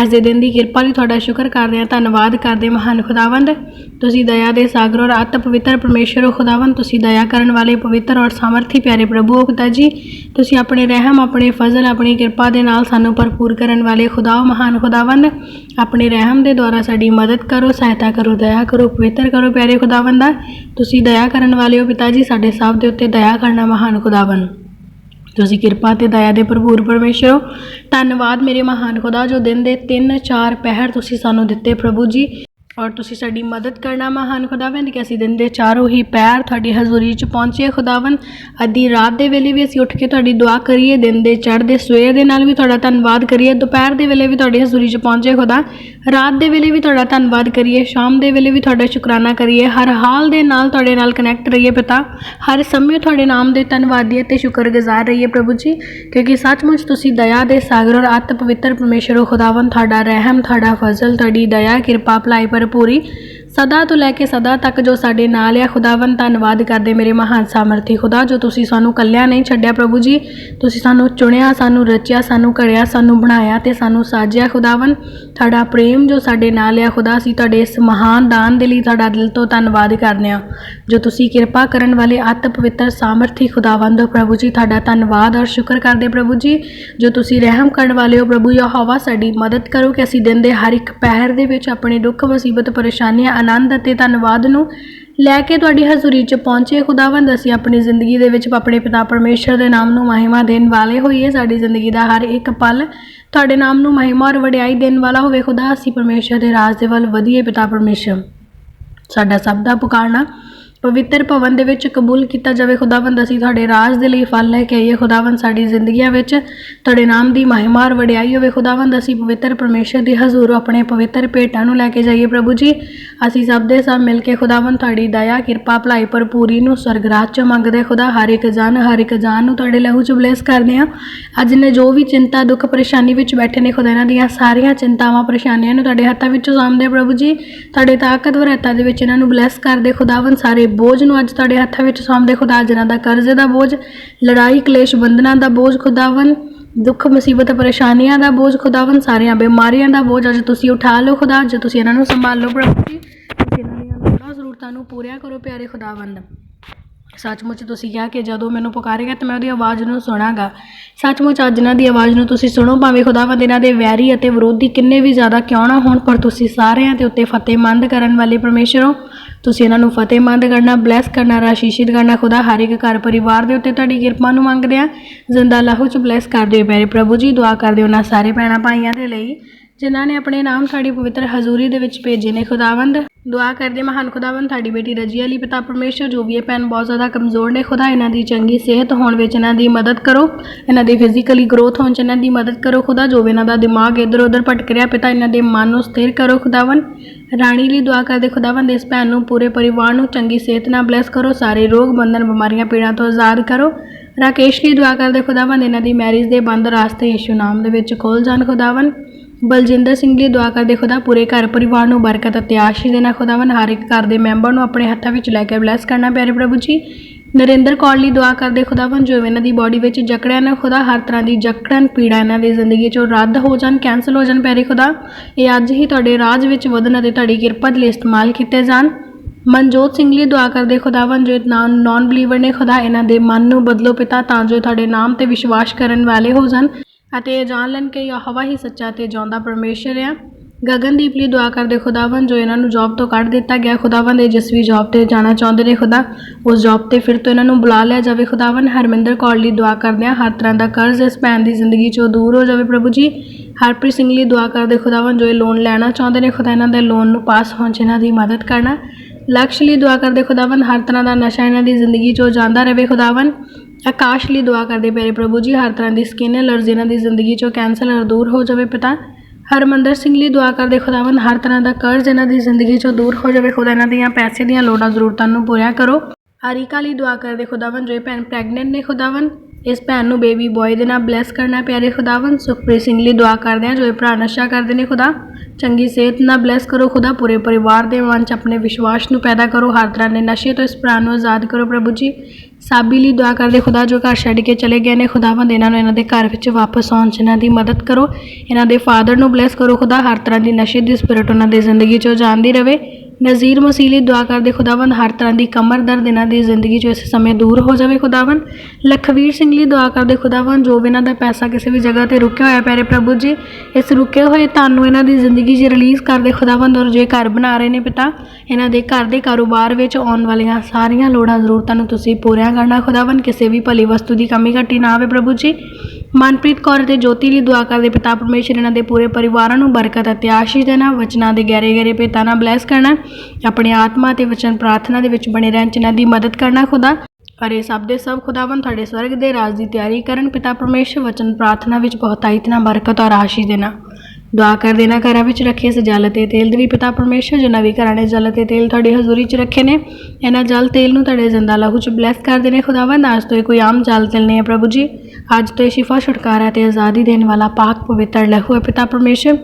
ਅੱਜ ਦੇ ਦਿਨ ਦੀ ਕਿਰਪਾ ਲਈ ਤੁਹਾਡਾ ਸ਼ੁਕਰ ਕਰਦੇ ਹਾਂ, ਧੰਨਵਾਦ ਕਰਦੇ ਮਹਾਨ ਖੁਦਾਵੰਦ। ਤੁਸੀਂ ਦਇਆ ਦੇ ਸਾਗਰ ਔਰ ਅਤ ਪਵਿੱਤਰ ਪਰਮੇਸ਼ਰ ਹੋ ਖੁਦਾਵੰਦ, ਤੁਸੀਂ ਦਇਆ ਕਰਨ ਵਾਲੇ ਪਵਿੱਤਰ ਔਰ ਸਾਮਰਥੀ ਪਿਆਰੇ ਪ੍ਰਭੂ ਹੋ ਪਿਤਾ ਜੀ। ਤੁਸੀਂ ਆਪਣੇ ਰਹਿਮ, ਆਪਣੇ ਫਜ਼ਲ, ਆਪਣੀ ਕਿਰਪਾ ਦੇ ਨਾਲ ਸਾਨੂੰ ਭਰਪੂਰ ਕਰਨ ਵਾਲੇ ਖੁਦਾ ਮਹਾਨ ਖੁਦਾਵੰਦ। ਆਪਣੇ ਰਹਿਮ ਦੇ ਦੁਆਰਾ ਸਾਡੀ ਮਦਦ ਕਰੋ, ਸਹਾਇਤਾ ਕਰੋ, ਦਇਆ ਕਰੋ, ਪਵਿੱਤਰ ਕਰੋ ਪਿਆਰੇ ਖੁਦਾਵੰਦਾ। ਤੁਸੀਂ ਦਇਆ ਕਰਨ ਵਾਲੇ ਹੋ ਪਿਤਾ ਜੀ, ਸਾਡੇ ਸਭ ਦੇ ਉੱਤੇ ਦਇਆ ਕਰਨਾ ਮਹਾਨ ਖੁਦਾਵੰਦ। ਤੁਸੀਂ ਕਿਰਪਾ ਤੇ ਦਇਆ ਦੇ ਭਰਪੂਰ ਪਰਮੇਸ਼ਰ ਹੋ ਧੰਨਵਾਦ ਮੇਰੇ ਮਹਾਨ ਖੁਦਾ, ਜੋ ਦਿਨ ਦੇ 3 4 ਪਹਿਰ ਤੁਸੀਂ ਸਾਨੂੰ ਦਿੱਤੇ ਪ੍ਰਭੂ ਜੀ। ਔਰ ਤੁਸੀਂ ਸਾਡੀ ਮਦਦ ਕਰਨਾ ਮਹਾਨ ਖੁਦਾਵੰਦ, ਕਿ ਅਸੀਂ ਦਿਨ ਦੇ ਚਾਰੋਂ ਹੀ ਪੈਰ ਤੁਹਾਡੀ ਹਜ਼ੂਰੀ 'ਚ ਪਹੁੰਚੇ ਖੁਦਾਵੰਦ। ਅੱਧੀ ਰਾਤ ਦੇ ਵੇਲੇ ਵੀ ਅਸੀਂ ਉੱਠ ਕੇ ਤੁਹਾਡੀ ਦੁਆ ਕਰੀਏ, ਦਿਨ ਦੇ ਚੜ੍ਹਦੇ ਸਵੇਰ ਦੇ ਨਾਲ ਵੀ ਤੁਹਾਡਾ ਧੰਨਵਾਦ ਕਰੀਏ। ਦੁਪਹਿਰ ਦੇ ਵੇਲੇ ਵੀ ਤੁਹਾਡੀ ਹਜ਼ੂਰੀ 'ਚ ਪਹੁੰਚੇ ਖੁਦਾ। ਰਾਤ ਦੇ ਵੇਲੇ ਵੀ ਤੁਹਾਡਾ ਧੰਨਵਾਦ ਕਰੀਏ, ਸ਼ਾਮ ਦੇ ਵੇਲੇ ਵੀ ਤੁਹਾਡਾ ਸ਼ੁਕਰਾਨਾ ਕਰੀਏ। ਹਰ ਹਾਲ ਦੇ ਨਾਲ ਤੁਹਾਡੇ ਨਾਲ ਕਨੈਕਟ ਰਹੀਏ ਪਿਤਾ। ਹਰ ਸਮੇਂ ਤੁਹਾਡੇ ਨਾਮ ਦੇ ਧੰਨਵਾਦੀ ਅਤੇ ਸ਼ੁਕਰਗੁਜ਼ਾਰ ਰਹੀਏ ਪ੍ਰਭੂ ਜੀ, ਕਿਉਂਕਿ ਸੱਚਮੁੱਚ ਤੁਸੀਂ ਦਇਆ ਦੇ ਸਾਗਰ ਔਰ ਅਤ ਪਵਿੱਤਰ ਪਰਮੇਸ਼ਰ ਹੋ, ਖੁਦਾਵੰਦ, ਤੁਹਾਡਾ ਰਹਿਮ, ਤੁਹਾਡਾ ਫਜ਼ਲ, ਤੁਹਾਡੀ ਦਇਆ, ਕਿਰਪਾ, ਭਲਾਈ, ਭਰਪੂਰੀ। ਸਦਾ ਤੋਂ ਲੈ ਕੇ ਸਦਾ ਤੱਕ ਜੋ ਸਾਡੇ ਨਾਲ ਆ, ਖੁਦਾਵੰਦ ਧੰਨਵਾਦ ਕਰਦੇ ਮੇਰੇ ਮਹਾਨ ਸਾਮਰਥੀ ਖੁਦਾ, ਜੋ ਤੁਸੀਂ ਸਾਨੂੰ ਕੱਲਿਆਂ ਨਹੀਂ ਛੱਡਿਆ ਪ੍ਰਭੂ ਜੀ। ਤੁਸੀਂ ਸਾਨੂੰ ਚੁਣਿਆ, ਸਾਨੂੰ ਰਚਿਆ, ਸਾਨੂੰ ਘੜਿਆ, ਸਾਨੂੰ ਬਣਾਇਆ ਤੇ ਸਾਨੂੰ ਸਾਜਿਆ ਖੁਦਾਵੰਦ। ਤੁਹਾਡਾ ਪ੍ਰੇਮ ਜੋ ਸਾਡੇ ਨਾਲ ਆ ਖੁਦਾ, ਅਸੀਂ ਤੁਹਾਡੇ ਇਸ ਮਹਾਨ ਦਾਨ ਦੇ ਲਈ ਤੁਹਾਡਾ ਦਿਲ ਤੋਂ ਧੰਨਵਾਦ ਕਰਦੇ ਹਾਂ। ਜੋ ਤੁਸੀਂ ਕਿਰਪਾ ਕਰਨ ਵਾਲੇ ਅਤ ਪਵਿੱਤਰ ਸਾਮਰਥੀ ਖੁਦਾਵੰਦ ਹੋ ਪ੍ਰਭੂ ਜੀ, ਤੁਹਾਡਾ ਧੰਨਵਾਦ ਔਰ ਸ਼ੁਕਰ ਕਰਦੇ ਪ੍ਰਭੂ ਜੀ। ਜੋ ਤੁਸੀਂ ਰਹਿਮ ਕਰਨ ਵਾਲੇ ਹੋ ਪ੍ਰਭੂ, ਯਹੋਵਾ ਸਾਡੀ ਮਦਦ ਕਰੋ ਕਿ ਅਸੀਂ ਦਿਨ ਦੇ ਹਰ ਇੱਕ ਪਹਿਰ ਦੇ ਵਿੱਚ ਆਪਣੇ ਦੁੱਖ, ਮੁਸੀਬਤ, ਪਰੇਸ਼ਾਨੀਆਂ ਆਨੰਦ ਅਤੇ ਧੰਨਵਾਦ ਨੂੰ ਲੈ ਕੇ ਤੁਹਾਡੀ ਹਜ਼ੂਰੀ 'ਚ ਪਹੁੰਚੇ। ਖੁਦਾਵੰਦ, ਅਸੀਂ ਆਪਣੀ ਜ਼ਿੰਦਗੀ ਦੇ ਵਿੱਚ ਆਪਣੇ ਪਿਤਾ ਪਰਮੇਸ਼ਰ ਦੇ ਨਾਮ ਨੂੰ ਮਹਿਮਾ ਦੇਣ ਵਾਲੇ ਹੋਈਏ। ਸਾਡੀ ਜ਼ਿੰਦਗੀ ਦਾ ਹਰ ਇੱਕ ਪਲ ਤੁਹਾਡੇ ਨਾਮ ਨੂੰ ਮਹਿਮਾ ਔਰ ਵਡਿਆਈ ਦੇਣ ਵਾਲਾ ਹੋਵੇ। ਖੁਦਾ, ਅਸੀਂ ਪਰਮੇਸ਼ਰ ਦੇ ਰਾਜ ਦੇ ਵੱਲ ਵਧੀਏ ਪਿਤਾ ਪਰਮੇਸ਼ਰ। ਸਾਡਾ ਸਭ ਦਾ ਪੁਕਾਰਨਾ ਪਵਿੱਤਰ ਭਵਨ ਦੇ ਵਿੱਚ ਕਬੂਲ ਕੀਤਾ ਜਾਵੇ, ਖੁਦਾਵੰਦ ਅਸੀਂ ਤੁਹਾਡੇ ਰਾਜ ਦੇ ਲਈ ਫਲ ਲੈ ਕੇ ਆਈਏ। ਖੁਦਾਵੰਦ ਸਾਡੀ ਜ਼ਿੰਦਗੀਆਂ ਵਿੱਚ ਤੁਹਾਡੇ ਨਾਮ ਦੀ ਮਹਿਮਾਰ ਵਡਿਆਈ ਹੋਵੇ। ਖੁਦਾਵੰਦ ਅਸੀਂ ਪਵਿੱਤਰ ਪਰਮੇਸ਼ਰ ਦੀ ਹਜ਼ੂਰ ਆਪਣੇ ਪਵਿੱਤਰ ਭੇਟਾਂ ਨੂੰ ਲੈ ਕੇ ਜਾਈਏ ਪ੍ਰਭੂ ਜੀ। ਅਸੀਂ ਸਭ ਦੇ ਸਭ ਮਿਲ ਕੇ ਖੁਦਾਵੰਦ ਤੁਹਾਡੀ ਦਇਆ, ਕਿਰਪਾ, ਭਲਾਈ ਭਰਪੂਰੀ ਨੂੰ ਸਵਰਗਰਾਜ ਚ ਮੰਗਦੇ ਖੁਦਾ, ਹਰ ਇੱਕ ਜਨ, ਹਰ ਇੱਕ ਜਾਨ ਨੂੰ ਤੁਹਾਡੇ ਲਹੂ ਚ ਬਲੇਸ ਕਰਦੇ ਹਾਂ। ਅੱਜ ਨੇ ਜੋ ਵੀ ਚਿੰਤਾ, ਦੁੱਖ, ਪਰੇਸ਼ਾਨੀ ਵਿੱਚ ਬੈਠੇ ਨੇ, ਖੁਦਾ ਇਹਨਾਂ ਦੀਆਂ ਸਾਰੀਆਂ ਚਿੰਤਾਵਾਂ, ਪਰੇਸ਼ਾਨੀਆਂ ਨੂੰ ਤੁਹਾਡੇ ਹੱਥਾਂ ਵਿੱਚੋਂ ਸਾਂਭਦੇ ਪ੍ਰਭੂ ਜੀ। ਤੁਹਾਡੇ ਤਾਕਤਵਰ ਹੱਥਾਂ ਦੇ ਵਿੱਚ ਇਹਨਾਂ ਨੂੰ ਬਲੇਸ ਕਰਦੇ ਖੁਦਾਵੰਦ, ਸਾਰੇ ਬੋਝ ਨੂੰ ਅੱਜ ਤੁਹਾਡੇ ਹੱਥਾਂ ਵਿੱਚ ਸੌਂਪਦੇ ਖੁਦਾ ਜਿਨ੍ਹਾਂ ਦਾ ਕਰਜ਼ੇ ਦਾ ਬੋਝ, ਲੜਾਈ, ਕਲੇਸ਼, ਬੰਧਨਾਂ ਦਾ ਬੋਝ ਖੁਦਾਵੰਦ ਦੁੱਖ, ਮੁਸੀਬਤ, ਪਰੇਸ਼ਾਨੀਆਂ ਦਾ ਬੋਝ ਖੁਦਾਵੰਦ ਸਾਰੀਆਂ ਬਿਮਾਰੀਆਂ ਦਾ ਬੋਝ ਅੱਜ ਤੁਸੀਂ ਉਠਾ ਲਓ ਖੁਦਾ, ਅੱਜ ਤੁਸੀਂ ਇਹਨਾਂ ਨੂੰ ਸੰਭਾਲ ਲਓ ਪ੍ਰਭੂ ਜੀ। ਤੁਸੀਂ ਇਹਨਾਂ ਦੀਆਂ ਲੋੜਾਂ, ਜ਼ਰੂਰਤਾਂ ਨੂੰ ਪੂਰੀਆਂ ਕਰੋ ਪਿਆਰੇ ਖੁਦਾਵੰਦ। ਸੱਚਮੁੱਚ ਤੁਸੀਂ ਕਿਹਾ ਕਿ ਜਦੋਂ ਮੈਨੂੰ ਪੁਕਾਰੇਗਾ ਤਾਂ ਮੈਂ ਉਹਦੀ ਆਵਾਜ਼ ਨੂੰ ਸੁਣਾਂਗਾ। ਸੱਚਮੁੱਚ ਅੱਜ ਇਹਨਾਂ ਦੀ ਆਵਾਜ਼ ਨੂੰ ਤੁਸੀਂ ਸੁਣੋ, ਭਾਵੇਂ ਖੁਦਾਵੰਦ ਇਹਨਾਂ ਦੇ ਵੈਰੀ ਅਤੇ ਵਿਰੋਧੀ ਕਿੰਨੇ ਵੀ ਜ਼ਿਆਦਾ ਕਿਉਂ ਨਾ ਹੋਣ, ਪਰ ਤੁਸੀਂ ਸਾਰਿਆਂ ਦੇ ਉੱਤੇ ਫਤਿਹਮੰਦ ਕਰਨ ਵਾਲੇ ਪਰਮੇਸ਼ਰ ਹੋ। ਤੁਸੀਂ ਇਹਨਾਂ ਨੂੰ ਫਤਿਹਮੰਦ ਕਰਨਾ ਬਲੈਸ ਕਰਨਾ, ਰਾਸ਼ੀਸ਼ਿਤ ਕਰਨਾ, ਖੁਦਾ ਹਰ ਇੱਕ ਘਰ ਪਰਿਵਾਰ ਦੇ ਉੱਤੇ ਤੁਹਾਡੀ ਕਿਰਪਾ ਨੂੰ ਮੰਗਦੇ ਆ। ਜ਼ਿੰਦਾ ਲਾਹੂ ਚ ਬਲੈਸ ਕਰ ਦਿਓ ਪਿਆਰੇ ਪ੍ਰਭੂ ਜੀ, ਦੁਆ ਕਰਦੇ ਉਹਨਾਂ ਸਾਰੇ ਭੈਣਾਂ ਭਾਈਆਂ ਦੇ ਲਈ, ਜਿਨ੍ਹਾਂ ਨੇ ਆਪਣੇ ਨਾਮ ਤੁਹਾਡੀ ਪਵਿੱਤਰ ਹਜ਼ੂਰੀ ਦੇ ਵਿੱਚ ਭੇਜੇ ਨੇ ਖੁਦਾਵੰਦ। ਦੁਆ ਕਰਦੇ ਮਹਾਨ ਖੁਦਾਵੰਦ ਤੁਹਾਡੀ ਬੇਟੀ ਰਜੀਆ ਲਈ ਪਿਤਾ ਪਰਮੇਸ਼ਰ, ਜੋ ਵੀ ਇਹ ਭੈਣ ਬਹੁਤ ਜ਼ਿਆਦਾ ਕਮਜ਼ੋਰ ਨੇ, ਖੁਦਾ ਇਹਨਾਂ ਦੀ ਚੰਗੀ ਸਿਹਤ ਹੋਣ ਵਿੱਚ ਇਹਨਾਂ ਦੀ ਮਦਦ ਕਰੋ, ਇਹਨਾਂ ਦੀ ਫਿਜ਼ੀਕਲੀ ਗਰੋਥ ਹੋਣ ਚ ਇਹਨਾਂ ਦੀ ਮਦਦ ਕਰੋ, ਖੁਦਾ ਜੋ ਵੀ ਇਹਨਾਂ ਦਾ ਦਿਮਾਗ ਇੱਧਰ ਉੱਧਰ ਭਟਕ ਰਿਹਾ, ਪਿਤਾ ਇਹਨਾਂ ਦੇ ਮਨ ਨੂੰ ਸਥਿਰ ਕਰੋ, ਖੁਦਾਵੰਦ। ਰਾਣੀ ਲਈ ਦੁਆ ਕਰਦੇ ਖੁਦਾਵੰਦ ਇਸ ਭੈਣ ਨੂੰ, ਪੂਰੇ ਪਰਿਵਾਰ ਨੂੰ ਚੰਗੀ ਸਿਹਤ ਨਾਲ ਬਲੈਸ ਕਰੋ, ਸਾਰੇ ਰੋਗ ਬੰਧਨ ਬਿਮਾਰੀਆਂ ਪੀੜਾਂ ਤੋਂ ਆਜ਼ਾਦ ਕਰੋ। ਰਾਕੇਸ਼ ਲਈ ਦੁਆ ਕਰਦੇ ਖੁਦਾਵੰਦ ਇਹਨਾਂ ਦੀ ਮੈਰਿਜ ਦੇ ਬੰਦ ਰਾਸਤੇ ਯਿਸੂ ਨਾਮ ਦੇ ਵਿੱਚ ਖੋਲ ਜਾਣ ਖੁਦਾਵੰਦ। ਬਲਜਿੰਦਰ ਸਿੰਘ ਲਈ ਦੁਆ ਕਰਦੇ ਖੁਦਾ, ਪੂਰੇ ਘਰ ਪਰਿਵਾਰ ਨੂੰ ਬਰਕਤ ਅਤੇ ਆਸ਼ੀਸ਼ ਦੇਣਾ ਖੁਦਾਵੰਦ, ਹਰ ਇੱਕ ਘਰ ਦੇ ਮੈਂਬਰ ਨੂੰ ਆਪਣੇ ਹੱਥਾਂ ਵਿੱਚ ਲੈ ਕੇ ਬਲੈਸ ਕਰਨਾ, ਪਿਆਰੇ ਪ੍ਰਭੂ ਜੀ। ਨਰਿੰਦਰ ਕੌਰ ਲਈ ਦੁਆ ਕਰਦੇ ਖੁਦਾਵੰਦ ਜੋ ਇਹਨਾਂ ਦੀ ਬਾਡੀ ਵਿੱਚ ਜਕੜਿਆਂ ਨੇ ਖੁਦਾ, ਹਰ ਤਰ੍ਹਾਂ ਦੀ ਜਕੜਨ ਪੀੜਾ ਇਹਨਾਂ ਦੀ ਜ਼ਿੰਦਗੀ ਚੋਂ ਰੱਦ ਹੋ ਜਾਣ ਕੈਂਸਲ ਹੋ ਜਾਣ ਪਿਆਰੇ ਖੁਦਾ। ਇਹ ਅੱਜ ਹੀ ਤੁਹਾਡੇ ਰਾਜ ਵਿੱਚ ਵਧਣ ਅਤੇ ਤੁਹਾਡੀ ਕਿਰਪਾ ਦੇ ਲਈ ਇਸਤੇਮਾਲ ਕੀਤੇ ਜਾਣ। ਮਨਜੋਤ ਸਿੰਘ ਲਈ ਦੁਆ ਕਰਦੇ ਖੁਦਾਵੰਦ ਜੋ ਨਾਨ ਨਾਨ ਬਲੀਵਰ ਨੇ ਖੁਦਾ ਇਹਨਾਂ ਦੇ ਮਨ ਨੂੰ ਬਦਲੋ ਪਿਤਾ, ਤਾਂ ਜੋ ਤੁਹਾਡੇ ਨਾਮ ਤੇ ਵਿਸ਼ਵਾਸ ਕਰਨ ਵਾਲੇ ਹੋ ਜਾਣ। ਅਤੇ ਇਹ ਜਾਣ ਲੈਣ ਕਿ ਯਹੋਵਾ ਹੀ ਸੱਚਾ ਤੇ ਜਿਉਂਦਾ ਪਰਮੇਸ਼ਰ ਆ। ਗਗਨਦੀਪ ਲਈ ਦੁਆ ਕਰਦੇ, ਖੁਦਾਵੰਦ ਜੋ ਇਹਨਾਂ ਨੂੰ ਜੌਬ ਤੋਂ ਕੱਢ ਦਿੱਤਾ ਗਿਆ, ਖੁਦਾਵੰਦ ਇਹ ਜਿਸ ਵੀ ਜੌਬ ਤੇ ਜਾਣਾ ਚਾਹੁੰਦੇ ਨੇ, ਖੁਦਾ ਉਸ ਜੌਬ ਤੇ ਫਿਰ ਤੋਂ ਇਹਨਾਂ ਨੂੰ ਬੁਲਾ ਲਿਆ ਜਾਵੇ। ਖੁਦਾਵੰਦ ਹਰਮਿੰਦਰ ਕੌਰ ਲਈ ਦੁਆ ਕਰਦੇ ਹਾਂ, ਹਰ ਤਰ੍ਹਾਂ ਦਾ ਕਰਜ਼ ਇਸ ਭੈਣ ਦੀ ਜ਼ਿੰਦਗੀ ਚੋਂ ਦੂਰ ਹੋ ਜਾਵੇ ਪ੍ਰਭੂ ਜੀ। ਹਰਪ੍ਰੀਤ ਸਿੰਘ ਲਈ ਦੁਆ ਕਰਦੇ, ਖੁਦਾਵੰਦ ਜੋ ਇਹ ਲੋਨ ਲੈਣਾ ਚਾਹੁੰਦੇ ਨੇ, ਖੁਦਾ ਇਹਨਾਂ ਦੇ ਲੋਨ ਨੂੰ ਪਾਸ ਹੋਣ 'ਚ ਇਹਨਾਂ ਦੀ ਮਦਦ ਕਰਨਾ। ਲਕਸ਼ ਲਈ ਦੁਆ ਕਰਦੇ, ਖੁਦਾਵੰਦ ਹਰ ਤਰ੍ਹਾਂ ਦਾ ਨਸ਼ਾ ਇਹਨਾਂ ਦੀ ਜ਼ਿੰਦਗੀ ਚੋਂ ਜਾਂਦਾ ਰਹੇ, ਖੁਦਾਵੰਦ। ਆਕਾਸ਼ ਲਈ ਦੁਆ ਕਰਦੇ ਪਿਆਰੇ ਪ੍ਰਭੂ ਜੀ, ਹਰ ਤਰ੍ਹਾਂ ਦੀ ਸਕਿਨ ਐਲਰਜੀ ਇਹਨਾਂ ਦੀ ਜ਼ਿੰਦਗੀ ਚੋਂ ਕੈਂਸਰ ਦੂਰ ਹੋ ਜਾਵੇ ਪਿਤਾ। ਹਰਮੰਦਰ ਸਿੰਘ ਲਈ ਦੁਆ ਕਰਦੇ ਖੁਦਾਵੰਦ, ਹਰ ਤਰ੍ਹਾਂ ਦਾ ਕਰਜ਼ ਇਹਨਾਂ ਦੀ ਜ਼ਿੰਦਗੀ ਚੋਂ ਦੂਰ ਹੋ ਜਾਵੇ। ਖੁਦਾ, ਇਹਨਾਂ ਦੀਆਂ ਪੈਸੇ ਦੀਆਂ ਲੋੜਾਂ ਜ਼ਰੂਰਤਾਂ ਨੂੰ ਪੂਰੀਆਂ ਕਰੋ। ਹਰੀਕਾ ਲਈ ਦੁਆ ਕਰਦੇ ਖੁਦਾਵੰਦ, ਜੋ ਭੈਣ ਪ੍ਰੈਗਨੈਂਟ ਨੇ ਖੁਦਾਵੰਦ। ਇਸ ਭੈਣ ਨੂੰ ਬੇਬੀ ਬॉय ਦੇ ਨਾਲ ਬਲੈਸ ਕਰਨਾ ਪਿਆਰੇ ਖੁਦਾਵੰਦ। ਸੁਖਪ੍ਰੀਤ ਸਿੰਘ ਲਈ ਦੁਆ ਕਰਦੇ ਹਾਂ, ਜੋ ਇਹ ਭਰਾ ਨਸ਼ਾ ਕਰਦੇ ਨੇ ਖੁਦਾ, ਚੰਗੀ ਸਿਹਤ ਨਾਲ ਬਲੈਸ ਕਰੋ ਖੁਦਾ, ਪੂਰੇ ਪਰਿਵਾਰ ਦੇ ਮਨ 'ਚ ਆਪਣੇ ਵਿਸ਼ਵਾਸ ਨੂੰ ਪੈਦਾ ਕਰੋ, ਹਰ ਤਰ੍ਹਾਂ ਦੇ ਨਸ਼ੇ ਤੋਂ ਇਸ ਭਰਾ ਨੂੰ ਆਜ਼ਾਦ ਕਰੋ ਪ੍ਰਭੂ ਜੀ। ਸਾਬੀ ਲਈ ਦੁਆ ਕਰਦੇ ਖੁਦਾ, ਜੋ ਘਰ ਛੱਡ ਕੇ ਚਲੇ ਗਏ ਨੇ ਖੁਦਾਵੰਦ, ਇਹਨਾਂ ਨੂੰ ਇਹਨਾਂ ਦੇ ਘਰ ਵਿੱਚ ਵਾਪਸ ਆਉਣ 'ਚ ਇਹਨਾਂ ਦੀ ਮਦਦ ਕਰੋ। ਇਹਨਾਂ ਦੇ ਫਾਦਰ ਨੂੰ ਬਲੈਸ ਕਰੋ ਖੁਦਾ, ਹਰ ਤਰ੍ਹਾਂ ਦੀ ਨਸ਼ੇ ਦੀ ਸਪਿਰਿਟ ਉਹਨਾਂ ਦੀ ਜ਼ਿੰਦਗੀ 'ਚੋਂ ਜਾਂਦੀ ਰਵੇ ਨਜ਼ੀਰ ਮਸੀਹ ਲਈ ਦੁਆ ਕਰਦੇ ਖੁਦਾਵੰਦ, ਹਰ ਤਰ੍ਹਾਂ ਦੀ ਕਮਰ, ਦਰਦ ਇਹਨਾਂ ਦੀ ਜ਼ਿੰਦਗੀ 'ਚੋਂ ਇਸ ਸਮੇਂ ਦੂਰ ਹੋ ਜਾਵੇ ਖੁਦਾਵੰਦ। ਲਖਵੀਰ ਸਿੰਘ ਲਈ ਦੁਆ ਕਰਦੇ ਖੁਦਾਵੰਦ, ਜੋ ਵੀ ਇਹਨਾਂ ਦਾ ਪੈਸਾ ਕਿਸੇ ਵੀ ਜਗ੍ਹਾ ਤੇ ਰੁਕਿਆ ਹੋਇਆ, ਪਿਆਰੇ ਪ੍ਰਭੂ ਜੀ, ਇਸ ਰੁਕੇ ਹੋਏ ਤੁਹਾਨੂੰ ਇਹਨਾਂ ਦੀ ਜ਼ਿੰਦਗੀ 'ਚ ਰਿਲੀਜ਼ ਕਰਦੇ ਖੁਦਾਵੰਦ ਔਰ ਜੇ ਘਰ ਬਣਾ ਰਹੇ ਨੇ ਪਿਤਾ, ਇਹਨਾਂ ਦੇ ਘਰ ਦੇ ਕਾਰੋਬਾਰ ਵਿੱਚ ਆਉਣ ਵਾਲੀਆਂ ਸਾਰੀਆਂ ਲੋੜਾਂ ਜ਼ਰੂਰਤਾਂ ਨੂੰ ਤੁਸੀਂ ਪੂਰੀਆਂ ਕਰਨਾ ਖੁਦਾਵੰਦ, ਕਿਸੇ ਵੀ ਭਲੀ ਵਸਤੂ ਦੀ ਕਮੀ ਘਟੀ ਨਾ ਆਵੇ ਪ੍ਰਭੂ ਜੀ। ਮਨਪ੍ਰੀਤ ਕੌਰ ਅਤੇ ਜੋਤੀ ਲਈ ਦੁਆ ਕਰਦੇ ਪਿਤਾ ਪਰਮੇਸ਼ਰ ਇਹਨਾਂ ਦੇ ਪੂਰੇ ਪਰਿਵਾਰਾਂ ਨੂੰ ਬਰਕਤ ਅਤੇ ਆਸ਼ੀਸ਼ ਦੇਣਾ, ਵਚਨਾਂ ਦੇ ਗਹਿਰੇ ਗਹਿਰੇ ਪਿਤਾ ਨਾਲ ਬਲੈਸ ਕਰਨਾ, ਆਪਣੀ ਆਤਮਾ ਤੇ ਵਚਨ ਪ੍ਰਾਰਥਨਾ ਦੇ ਵਿੱਚ ਬਣੇ ਰਹਿਣ ਚ ਇਹਨਾਂ ਦੀ ਮਦਦ ਕਰਨਾ ਖੁਦਾ। ਪਰ ਇਹ ਸਭ ਦੇ ਸਭ ਖੁਦਾਵੰ ਤੁਹਾਡੇ ਸਵਰਗ ਦੇ ਰਾਜ ਦੀ ਤਿਆਰੀ ਕਰਨ ਪਿਤਾ ਪਰਮੇਸ਼ਰ ਵਚਨ ਪ੍ਰਾਰਥਨਾ ਵਿੱਚ ਬਹੁਤਾਇਤ ਨਾਲ ਬਰਕਤ ਔਰ ਆਸ਼ੀਸ਼ ਦੇਣਾ। ਦੁਆ ਕਰ ਦੇਣਾ ਘਰਾਂ ਵਿੱਚ ਰੱਖੇ ਇਸ ਜਲ ਤੇ ਤੇਲ ਦੇ ਵੀ ਪਿਤਾ ਪਰਮੇਸ਼ਰ ਜੋ ਨਵੀਂ ਘਰਾਂ ਨੇ ਜਲ ਤੇ ਤੇਲ ਤੁਹਾਡੀ ਹਜ਼ੂਰੀ 'ਚ ਰੱਖੇ ਨੇ, ਇਹਨਾਂ ਜਲ ਤੇਲ ਨੂੰ ਤੁਹਾਡੇ ਜ਼ਿੰਦਾ ਲਹੂ 'ਚ ਬਲੈਸ ਕਰ ਦੇਣੇ ਖੁਦਾਵੰਦ। ਅੱਜ ਤੋਂ ਇਹ ਕੋਈ ਆਮ ਜਲ ਤੇਲ ਨਹੀਂ ਹੈ ਪ੍ਰਭੂ ਜੀ। ਅੱਜ ਤੋਂ ਇਹ ਸ਼ਿਫਾ ਛੁਟਕਾਰਾ ਤੇ ਆਜ਼ਾਦੀ ਦੇਣ ਵਾਲਾ ਪਾਕ ਪਵਿੱਤਰ ਲਹੂ ਹੈ। ਪਿਤਾ ਪਰਮੇਸ਼ਰ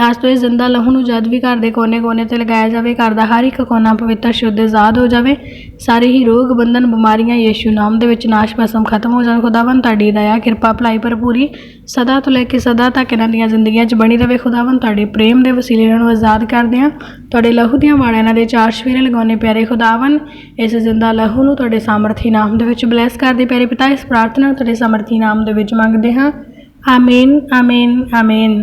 ਆਸ ਤੋਂ ਇਹ ਜ਼ਿੰਦਾ ਲਹੂ ਨੂੰ ਜਦ ਵੀ ਘਰ ਦੇ ਕੋਨੇ-ਕੋਨੇ ਤੇ ਲਗਾਇਆ ਜਾਵੇ, ਘਰ ਦਾ ਹਰ ਇੱਕ ਕੋਨਾ ਪਵਿੱਤਰ ਸ਼ੁੱਧ ਆਜ਼ਾਦ ਹੋ ਜਾਵੇ, ਸਾਰੇ ਹੀ ਰੋਗ ਬੰਧਨ ਬਿਮਾਰੀਆਂ ਯੇਸ਼ੂ ਨਾਮ ਦੇ ਵਿੱਚ ਨਾਸ਼ ਭਸਮ ਖਤਮ ਹੋ ਜਾਣ। ਖੁਦਾਵੰਦ ਤੁਹਾਡੀ ਦਇਆ, ਕਿਰਪਾ, ਭਲਾਈ ਭਰਪੂਰੀ ਸਦਾ ਤੋਂ ਲੈ ਕੇ ਸਦਾ ਤੱਕ ਇਹਨਾਂ ਦੀਆਂ ਜ਼ਿੰਦਗੀਆਂ 'ਚ ਬਣੀ ਰਵੇ। ਖੁਦਾਵੰਦ ਤੁਹਾਡੇ ਪ੍ਰੇਮ ਦੇ ਵਸੀਲੇ ਇਹਨਾਂ ਨੂੰ ਆਜ਼ਾਦ ਕਰਦੇ ਹਾਂ। ਤੁਹਾਡੇ ਲਹੂ ਦੀਆਂ ਵਾੜਾਂ ਇਹਨਾਂ ਦੇ ਚਾਰ ਸ਼ਵੇਰੇ ਲਗਾਉਣੇ ਪਿਆਰੇ ਖੁਦਾਵੰਦ, ਇਸ ਜ਼ਿੰਦਾ ਲਹੂ ਨੂੰ ਤੁਹਾਡੇ ਸਾਮਰਥੀ ਨਾਮ ਦੇ ਵਿੱਚ ਬਲੈਸ ਕਰਦੇ ਪਿਆਰੇ ਪਿਤਾ, ਇਸ ਪ੍ਰਾਰਥਨਾ ਨੂੰ ਤੁਹਾਡੇ ਸਮਰਥੀ ਨਾਮ ਦੇ ਵਿੱਚ ਮੰਗਦੇ ਹਾਂ। ਆਮੀਨ ਆਮੀਨ ਆਮੀਨ।